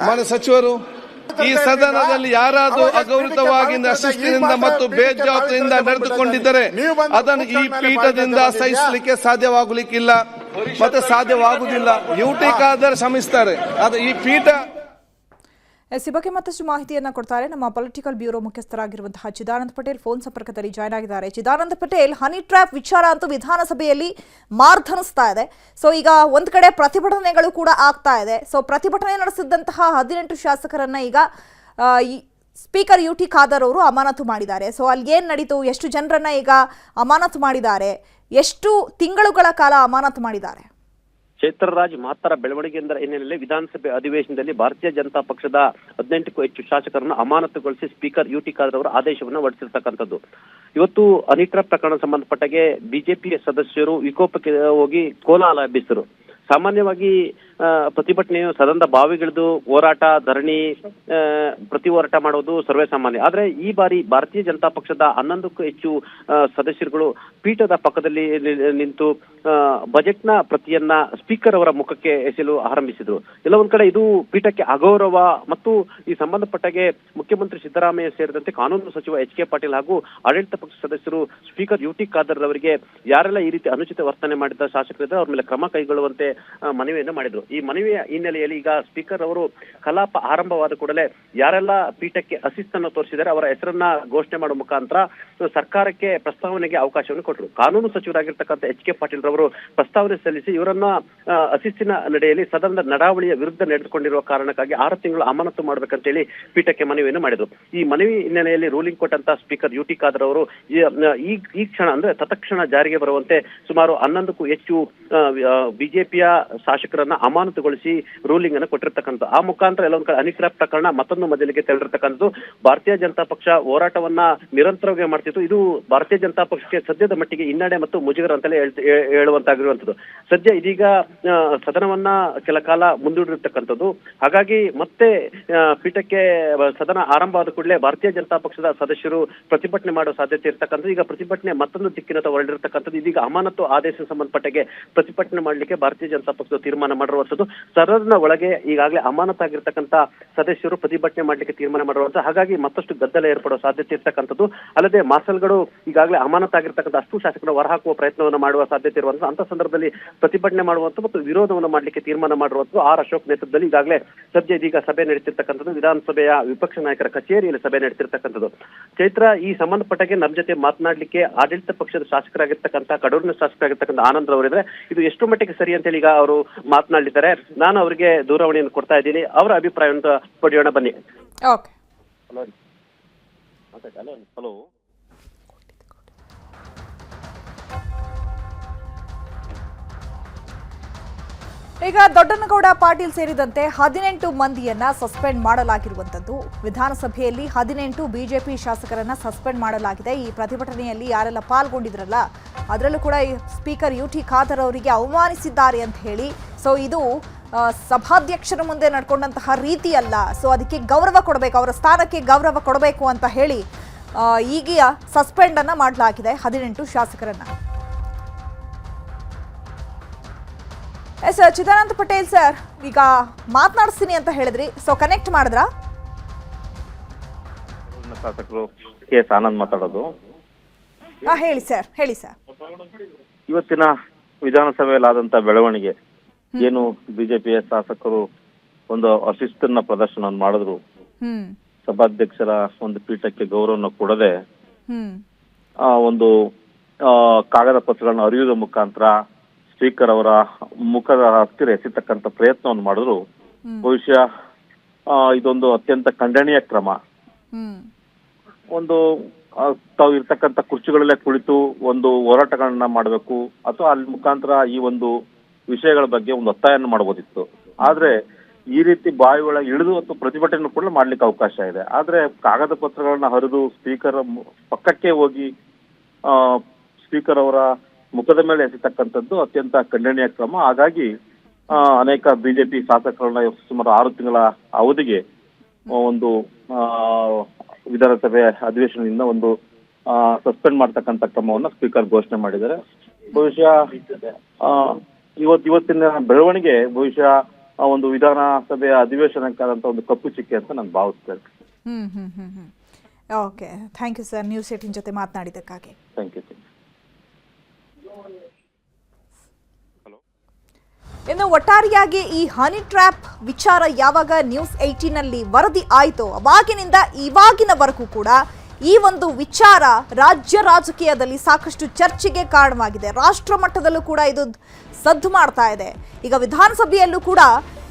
Speaker 11: ಮಾನ್ಯ ಸಚಿವರು, ಈ ಸದನದಲ್ಲಿ ಯಾರಾದರೂ ಅಗೌರವವಾಗಿ ಅಶಿಸ್ತಿನಿಂದ ಮತ್ತು ಬೇಜವಾಬ್ದಾರಿಯಿಂದ ನಡೆದುಕೊಂಡಿದ್ದರೆ ಅದನ್ನು ಈ ಪೀಠದಿಂದ ಸಹಿಸಲಿಕ್ಕೆ ಸಾಧ್ಯವಾಗಲಿಕ್ಕಿಲ್ಲ. ಮತ್ತೆ ಸಾಧ್ಯವಾಗುವುದಿಲ್ಲ. ಯುಟಿ ಆದರೆ ಶ್ರಮಿಸ್ತಾರೆ. ಅದು ಈ ಪೀಠ
Speaker 1: ಎಸ್ ಈ ಬಗ್ಗೆ ಮತ್ತಷ್ಟು ಮಾಹಿತಿಯನ್ನು ಕೊಡ್ತಾರೆ ನಮ್ಮ ಪೊಲಿಟಿಕಲ್ ಬ್ಯೂರೋ ಮುಖ್ಯಸ್ಥರಾಗಿರುವಂತಹ ಚಿದಾನಂದ ಪಟೇಲ್. ಫೋನ್ ಸಂಪರ್ಕದಲ್ಲಿ ಜಾಯ್ನ್ ಆಗಿದ್ದಾರೆ. ಚಿದಾನಂದ ಪಟೇಲ್ ಹನಿ ಟ್ರ್ಯಾಪ್ ವಿಚಾರ ಅಂತೂ ವಿಧಾನಸಭೆಯಲ್ಲಿ ಮಾರ್ಧನಿಸ್ತಾ ಇದೆ. ಸೊ ಈಗ ಒಂದ್ ಕಡೆ ಪ್ರತಿಭಟನೆಗಳು ಕೂಡ ಆಗ್ತಾ ಇದೆ. ಸೊ ಪ್ರತಿಭಟನೆ ನಡೆಸಿದಂತಹ ಹದಿನೆಂಟು ಶಾಸಕರನ್ನ ಈಗ ಸ್ಪೀಕರ್ ಯು ಟಿ ಖಾದರ್ ಅವರು ಅಮಾನತು ಮಾಡಿದ್ದಾರೆ. ಸೊ ಅಲ್ಲಿ ಏನು ನಡೀತು? ಎಷ್ಟು ಜನರನ್ನ ಈಗ ಅಮಾನತು ಮಾಡಿದ್ದಾರೆ? ಎಷ್ಟು ತಿಂಗಳುಗಳ ಕಾಲ ಅಮಾನತು ಮಾಡಿದ್ದಾರೆ?
Speaker 12: ಚೈತ್ರರಾಜ್ ಮಹತ್ತರ ಎಂದರ ಹಿನ್ನೆಲೆಯಲ್ಲಿ ವಿಧಾನಸಭೆ ಅಧಿವೇಶನದಲ್ಲಿ ಭಾರತೀಯ ಜನತಾ ಪಕ್ಷದ ಹದಿನೆಂಟಕ್ಕೂ ಹೆಚ್ಚು ಶಾಸಕರನ್ನು ಅಮಾನತುಗೊಳಿಸಿ ಸ್ಪೀಕರ್ ಯು ಟಿ ಖಾದರ್ ಅವರು ಆದೇಶವನ್ನು ಹೊರಡಿಸಿರ್ತಕ್ಕಂಥದ್ದು. ಇವತ್ತು ಅನಿಟ್ರಾ ಪ್ರಕರಣ ಸಂಬಂಧಪಟ್ಟಗೆ ಬಿಜೆಪಿ ಸದಸ್ಯರು ವಿಕೋಪಕ್ಕೆ ಹೋಗಿ ಕೋಲಾಹಲ ಎಬ್ಬಿಸಿದರು. ಸಾಮಾನ್ಯವಾಗಿ ಪ್ರತಿಭಟನೆಯು ಸದನದ ಬಾವಿಗಿಳಿದು ಹೋರಾಟ, ಧರಣಿ ಪ್ರತಿ ಹೋರಾಟ ಮಾಡುವುದು ಸರ್ವೇ ಸಾಮಾನ್ಯ. ಆದ್ರೆ ಈ ಬಾರಿ ಭಾರತೀಯ ಜನತಾ ಪಕ್ಷದ ಹನ್ನೊಂದಕ್ಕೂ ಹೆಚ್ಚು ಸದಸ್ಯರುಗಳು ಪೀಠದ ಪಕ್ಕದಲ್ಲಿ ನಿಂತು ಬಜೆಟ್ನ ಪ್ರತಿಯನ್ನ ಸ್ಪೀಕರ್ ಅವರ ಮುಖಕ್ಕೆ ಎಸೆಯಲು ಆರಂಭಿಸಿದ್ರು. ಎಲ್ಲ ಒಂದ್ ಕಡೆ ಇದು ಪೀಠಕ್ಕೆ ಅಗೌರವ ಮತ್ತು ಈ ಸಂಬಂಧಪಟ್ಟಾಗೆ ಮುಖ್ಯಮಂತ್ರಿ ಸಿದ್ದರಾಮಯ್ಯ ಸೇರಿದಂತೆ ಕಾನೂನು ಸಚಿವ ಎಚ್ ಕೆ ಪಾಟೀಲ್ ಹಾಗೂ ಆಡಳಿತ ಪಕ್ಷ ಸದಸ್ಯರು ಸ್ಪೀಕರ್ ಯು ಟಿ ಖಾದರ್ ಅವರಿಗೆ ಯಾರೆಲ್ಲ ಈ ರೀತಿ ಅನುಚಿತ ವರ್ತನೆ ಮಾಡಿದ ಶಾಸಕರಿದ್ದಾರೆ, ಅವ್ರ ಮೇಲೆ ಕ್ರಮ ಕೈಗೊಳ್ಳುವಂತೆ ಮನವಿಯನ್ನು ಮಾಡಿದ್ರು. ಈ ಮನವಿಯ ಹಿನ್ನೆಲೆಯಲ್ಲಿ ಈಗ ಸ್ಪೀಕರ್ ಅವರು ಕಲಾಪ ಆರಂಭವಾದ ಕೂಡಲೇ ಯಾರೆಲ್ಲ ಪೀಠಕ್ಕೆ ಅಸಿಸ್ತನ್ನು ತೋರಿಸಿದ್ದಾರೆ, ಅವರ ಹೆಸರನ್ನ ಘೋಷಣೆ ಮಾಡುವ ಮುಖಾಂತರ ಸರ್ಕಾರಕ್ಕೆ ಪ್ರಸ್ತಾವನೆಗೆ ಅವಕಾಶವನ್ನು ಕೊಟ್ಟರು. ಕಾನೂನು ಸಚಿವರಾಗಿರ್ತಕ್ಕಂಥ ಎಚ್ ಕೆ ಪಾಟೀಲ್ ರವರು ಪ್ರಸ್ತಾವನೆ ಸಲ್ಲಿಸಿ ಇವರನ್ನ ಅಸಿಸ್ತಿನ ನಡೆಯಲ್ಲಿ ಸದನದ ನಡಾವಳಿಯ ವಿರುದ್ಧ ನಡೆದುಕೊಂಡಿರುವ ಕಾರಣಕ್ಕಾಗಿ ಆರು ತಿಂಗಳು ಅಮಾನತು ಮಾಡಬೇಕಂತೇಳಿ ಪೀಠಕ್ಕೆ ಮನವಿಯನ್ನು ಮಾಡಿದ್ರು. ಈ ಮನವಿ ಹಿನ್ನೆಲೆಯಲ್ಲಿ ರೂಲಿಂಗ್ ಕೊಟ್ಟಂತ ಸ್ಪೀಕರ್ ಯು ಟಿ ಖಾದರ್ ಅವರು ಈ ಕ್ಷಣ ಅಂದ್ರೆ ತತ್ಕ್ಷಣ ಜಾರಿಗೆ ಬರುವಂತೆ ಸುಮಾರು ಹನ್ನೊಂದಕ್ಕೂ ಹೆಚ್ಚು ಬಿಜೆಪಿಯ ಶಾಸಕರನ್ನ ಅಮಾನತುಗೊಳಿಸಿ ರೂಲಿಂಗ್ ಅನ್ನು ಕೊಟ್ಟಿರ್ತಕ್ಕಂಥ ಆ ಮುಖಾಂತರ ಎಲ್ಲೊಂದ್ ಕಡೆ ಅನಿಕ್ರಾಪ್ ಪ್ರಕರಣ ಮತ್ತೊಂದು ಮಜಲಿಗೆ ತೆರಳಿರ್ತಕ್ಕಂಥದ್ದು. ಭಾರತೀಯ ಜನತಾ ಪಕ್ಷ ಹೋರಾಟವನ್ನ ನಿರಂತರವಾಗಿ ಮಾಡ್ತಿತ್ತು. ಇದು ಭಾರತೀಯ ಜನತಾ ಪಕ್ಷಕ್ಕೆ ಸದ್ಯದ ಮಟ್ಟಿಗೆ ಹಿನ್ನಡೆ ಮತ್ತು ಮುಜುಗರ ಅಂತಲೇ ಹೇಳ್ತ- ಹೇ- ಹೇಳುವಂತಾಗಿರುವಂಥದ್ದು. ಸದ್ಯ ಇದೀಗ ಸದನವನ್ನ ಕೆಲ ಕಾಲ ಮುಂದೂಡಿರ್ತಕ್ಕಂಥದ್ದು. ಹಾಗಾಗಿ ಮತ್ತೆ ಪೀಠಕ್ಕೆ ಸದನ ಆರಂಭ ಆದ ಕೂಡಲೇ ಭಾರತೀಯ ಜನತಾ ಪಕ್ಷದ ಸದಸ್ಯರು ಪ್ರತಿಭಟನೆ ಮಾಡುವ ಸಾಧ್ಯತೆ ಇರ್ತಕ್ಕಂಥದ್ದು. ಈಗ ಪ್ರತಿಭಟನೆ ಮತ್ತೊಂದು ದಿಕ್ಕಿನತ್ತ ಹೊರಡಿರ್ತಕ್ಕಂಥದ್ದು ಇದೀಗ ಅಮಾನತು ಆದೇಶ ಸಂಬಂಧಪಟ್ಟಿಗೆ ಪ್ರತಿಭಟನೆ ಮಾಡಲಿಕ್ಕೆ ಭಾರತೀಯ ಜನತಾ ಪಕ್ಷದ ತೀರ್ಮಾನ ಮಾಡಿರುವಂತದ್ದು. ಸದನ ಒಳಗೆ ಈಗಾಗಲೇ ಅಮಾನತಾಗಿರ್ತಕ್ಕಂಥ ಸದಸ್ಯರು ಪ್ರತಿಭಟನೆ ಮಾಡಲಿಕ್ಕೆ ತೀರ್ಮಾನ ಮಾಡಿರುವಂತಹ, ಹಾಗಾಗಿ ಮತ್ತಷ್ಟು ಗದ್ದಲ ಏರ್ಪಡುವ ಸಾಧ್ಯತೆ ಇರ್ತಕ್ಕಂಥದ್ದು. ಅಲ್ಲದೆ ಮಾರ್ಷಲ್ಗಳು ಈಗಾಗಲೇ ಅಮಾನತಾಗಿರ್ತಕ್ಕಂಥ ಅಷ್ಟು ಶಾಸಕರ ಹೊರಹಾಕುವ ಪ್ರಯತ್ನವನ್ನು ಮಾಡುವ ಸಾಧ್ಯತೆ ಇರುವಂತಹ ಅಂತ ಸಂದರ್ಭದಲ್ಲಿ ಪ್ರತಿಭಟನೆ ಮಾಡುವಂತಹ ಮತ್ತು ವಿರೋಧವನ್ನು ಮಾಡಲಿಕ್ಕೆ ತೀರ್ಮಾನ ಮಾಡಿರುವಂಥದ್ದು ಆರ್ ಅಶೋಕ್ ನೇತೃತ್ವದಲ್ಲಿ ಈಗಾಗಲೇ ಸದ್ಯ ಇದೀಗ ಸಭೆ ನಡೆಸಿರ್ತಕ್ಕಂಥದ್ದು ವಿಧಾನಸಭೆಯ ವಿಪಕ್ಷ ನಾಯಕರ ಕಚೇರಿಯಲ್ಲಿ ಸಭೆ ನಡೆಸಿರ್ತಕ್ಕಂಥದ್ದು ಚೈತ್ರ, ಈ ಸಂಬಂಧಪಟ್ಟಾಗೆ ನಮ್ಮ ಜೊತೆ ಮಾತನಾಡಲಿಕ್ಕೆ ಆಡಳಿತ ಪಕ್ಷದ ಶಾಸಕರಾಗಿರ್ತಕ್ಕಂಥ, ಕಡೂರಿನ ಶಾಸಕರಾಗಿರ್ತಕ್ಕಂಥ ಆನಂದ್ ಅವರಿದ್ರೆ ಇದು ಎಷ್ಟು ಮಟ್ಟಿಗೆ ಸರಿ ಅಂತೇಳಿ ಈಗ ಅವರು ಮಾತನಾಡಲಿದ್ದಾರೆ ನಾನು ಅವರಿಗೆ ದೂರವಾಣಿಯನ್ನು ಕೊಡ್ತಾ ಇದ್ದೀನಿ. ಅವರ ಅಭಿಪ್ರಾಯವನ್ನು ಪಡೆಯೋಣ ಬನ್ನಿ.
Speaker 1: ಓಕೆ
Speaker 12: ಹಲೋ
Speaker 1: ಈಗ ದೊಡ್ಡನಗೌಡ ಪಾಟೀಲ್ ಸೇರಿದಂತೆ ಹದಿನೆಂಟು ಮಂದಿಯನ್ನ ಸಸ್ಪೆಂಡ್ ಮಾಡಲಾಗಿರುವಂತದ್ದು. ವಿಧಾನಸಭೆಯಲ್ಲಿ ಹದಿನೆಂಟು ಬಿಜೆಪಿ ಶಾಸಕರನ್ನ ಸಸ್ಪೆಂಡ್ ಮಾಡಲಾಗಿದೆ. ಈ ಪ್ರತಿಭಟನೆಯಲ್ಲಿ ಯಾರೆಲ್ಲ ಪಾಲ್ಗೊಂಡಿದ್ರಲ್ಲ, ಅದರಲ್ಲೂ ಕೂಡ ಸ್ಪೀಕರ್ ಯು ಟಿ ಖಾದರ್ ಅವರಿಗೆ ಅವಮಾನಿಸಿದ್ದಾರೆ ಅಂತ ಹೇಳಿ, ಸೊ ಇದು ಸಭಾಧ್ಯಕ್ಷರ ಮುಂದೆ ನಡ್ಕೊಂಡಂತಹ ರೀತಿ ಅಲ್ಲ ಸೊ ಅದಕ್ಕೆ ಗೌರವ ಕೊಡಬೇಕು, ಅವರ ಸ್ಥಾನಕ್ಕೆ ಗೌರವ ಕೊಡಬೇಕು ಅಂತ ಹೇಳಿ ಈಗ ಸಸ್ಪೆಂಡ್ ಅನ್ನ ಮಾಡಲಾಗಿದೆ ಹದಿನೆಂಟು ಶಾಸಕರನ್ನ. ಎಸ್ ಚಿದಾನಂದ ಪಟೇಲ್ ಸರ್ ಈಗ ಮಾತನಾಡಿಸ್ತೀನಿ ಅಂತ ಹೇಳಿದ್ರಿ. ಸೊ ಕನೆಕ್ಟ್ ಮಾಡಿದ್ರಾ?
Speaker 13: ಶಾಸಕರು ಕೆ ಎಸ್ ಆನಂದ್ ಮಾತಾಡೋದು.
Speaker 1: ಹಾ ಹೇಳಿ ಸರ್ ಹೇಳಿ ಸರ್.
Speaker 13: ಇವತ್ತಿನ ವಿಧಾನಸಭೆಯಲ್ಲಿ ಆದಂತ ಬೆಳವಣಿಗೆ ಏನು ಬಿಜೆಪಿಯ ಶಾಸಕರು ಒಂದು ಅಶಿಸ್ತನ್ನ ಪ್ರದರ್ಶನ ಮಾಡಿದ್ರು. ಸಭಾಧ್ಯಕ್ಷರ ಒಂದು ಪೀಠಕ್ಕೆ ಗೌರವನ ಕೊಡದೆ ಆ ಒಂದು ಕಾಗದ ಪತ್ರಗಳನ್ನ ಅರಿಯುವುದರ ಮುಖಾಂತರ ಸ್ಪೀಕರ್ ಅವರ ಮುಖದ ಹತ್ತಿರ ಎಸಿತಕ್ಕಂತ ಪ್ರಯತ್ನವನ್ನು ಮಾಡಿದ್ರು. ಬಹುಶಃ ಇದೊಂದು ಅತ್ಯಂತ ಖಂಡನೀಯ ಕ್ರಮ. ಒಂದು ತಾವು ಇರ್ತಕ್ಕಂಥ ಕುರ್ಚಿಗಳಲ್ಲೇ ಕುಳಿತು ಒಂದು ಹೋರಾಟಗಳನ್ನ ಮಾಡಬೇಕು ಅಥವಾ ಅಲ್ಲಿ ಮುಖಾಂತರ ಈ ಒಂದು ವಿಷಯಗಳ ಬಗ್ಗೆ ಒಂದು ಒತ್ತಾಯವನ್ನು ಮಾಡಬಹುದಿತ್ತು ಆದ್ರೆ ಈ ರೀತಿ ಬಾಯಿ ಒಳಗೆ ಇಳಿದು ಅಥವಾ ಪ್ರತಿಭಟನೆ ಕೂಡ ಮಾಡ್ಲಿಕ್ಕೆ ಅವಕಾಶ ಇದೆ. ಆದ್ರೆ ಕಾಗದ ಪತ್ರಗಳನ್ನ ಹರಿದು ಸ್ಪೀಕರ್ ಪಕ್ಕಕ್ಕೆ ಹೋಗಿ ಆ ಸ್ಪೀಕರ್ ಅವರ ಮುಖದ ಮೇಲೆ ಎಸೆತಕ್ಕಂಥದ್ದು ಅತ್ಯಂತ ಖಂಡನೀಯ ಕ್ರಮ. ಹಾಗಾಗಿ ಅನೇಕ ಬಿಜೆಪಿ ಶಾಸಕರನ್ನ ಸುಮಾರು ಆರು ತಿಂಗಳ ಅವಧಿಗೆ ಒಂದು ವಿಧಾನಸಭೆ ಅಧಿವೇಶನದಿಂದ ಒಂದು ಸಸ್ಪೆಂಡ್ ಮಾಡ್ತಕ್ಕಂಥ ಕ್ರಮವನ್ನ ಸ್ಪೀಕರ್ ಘೋಷಣೆ ಮಾಡಿದ್ದಾರೆ. ಬಹುಶಃ ಆ, ಇವತ್ ಇವತ್ತಿನ ಬೆಳವಣಿಗೆ ಬಹುಶಃ ಒಂದು ವಿಧಾನಸಭೆಯ ಅಧಿವೇಶನಕ್ಕಾದಂತ ಒಂದು ಕಪ್ಪು ಚಿಕ್ಕೆ ಅಂತ ನಾನು ಭಾವಿಸ್ತೇನೆ
Speaker 1: okay. Thank you sir. News eighteen ಜೊತೆ ಮಾತನಾಡಿದ್ದಕ್ಕಾಗಿ.
Speaker 13: ಥ್ಯಾಂಕ್ ಯು
Speaker 1: ಇನ್ನು ಒಟ್ಟಾರೆಯಾಗಿ ಈ ಹನಿ ಟ್ರ್ಯಾಪ್ ವಿಚಾರ ಯಾವಾಗ ನ್ಯೂಸ್ ಏಯ್ಟೀನಲ್ಲಿ ವರದಿ ಆಯಿತೋ, ಅವಾಗಿನಿಂದ ಇವಾಗಿನವರೆಗೂ ಕೂಡ ಈ ಒಂದು ವಿಚಾರ ರಾಜ್ಯ ರಾಜಕೀಯದಲ್ಲಿ ಸಾಕಷ್ಟು ಚರ್ಚೆಗೆ ಕಾರಣವಾಗಿದೆ. ರಾಷ್ಟ್ರ ಮಟ್ಟದಲ್ಲೂ ಕೂಡ ಇದು ಸದ್ದು ಮಾಡ್ತಾ ಇದೆ. ಈಗ ವಿಧಾನಸಭೆಯಲ್ಲೂ ಕೂಡ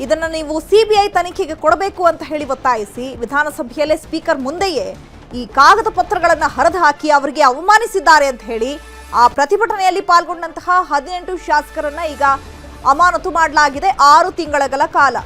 Speaker 1: ಇದನ್ನು ನೀವು ಸಿ ತನಿಖೆಗೆ ಕೊಡಬೇಕು ಅಂತ ಹೇಳಿ ಒತ್ತಾಯಿಸಿ, ವಿಧಾನಸಭೆಯಲ್ಲೇ ಸ್ಪೀಕರ್ ಮುಂದೆಯೇ ಈ ಕಾಗದ ಪತ್ರಗಳನ್ನು ಹರಿದು ಹಾಕಿ ಅವರಿಗೆ ಅವಮಾನಿಸಿದ್ದಾರೆ ಅಂತ ಹೇಳಿ ಆ ಪ್ರತಿಭಟನೆಯಲ್ಲಿ ಪಾಲ್ಗೊಂಡಂತಹ ಹದಿನೆಂಟು ಶಾಸಕರನ್ನ ಈಗ ಅಮಾನತು ಮಾಡಲಾಗಿದೆ. ಆರು ತಿಂಗಳ ಕಾಲ.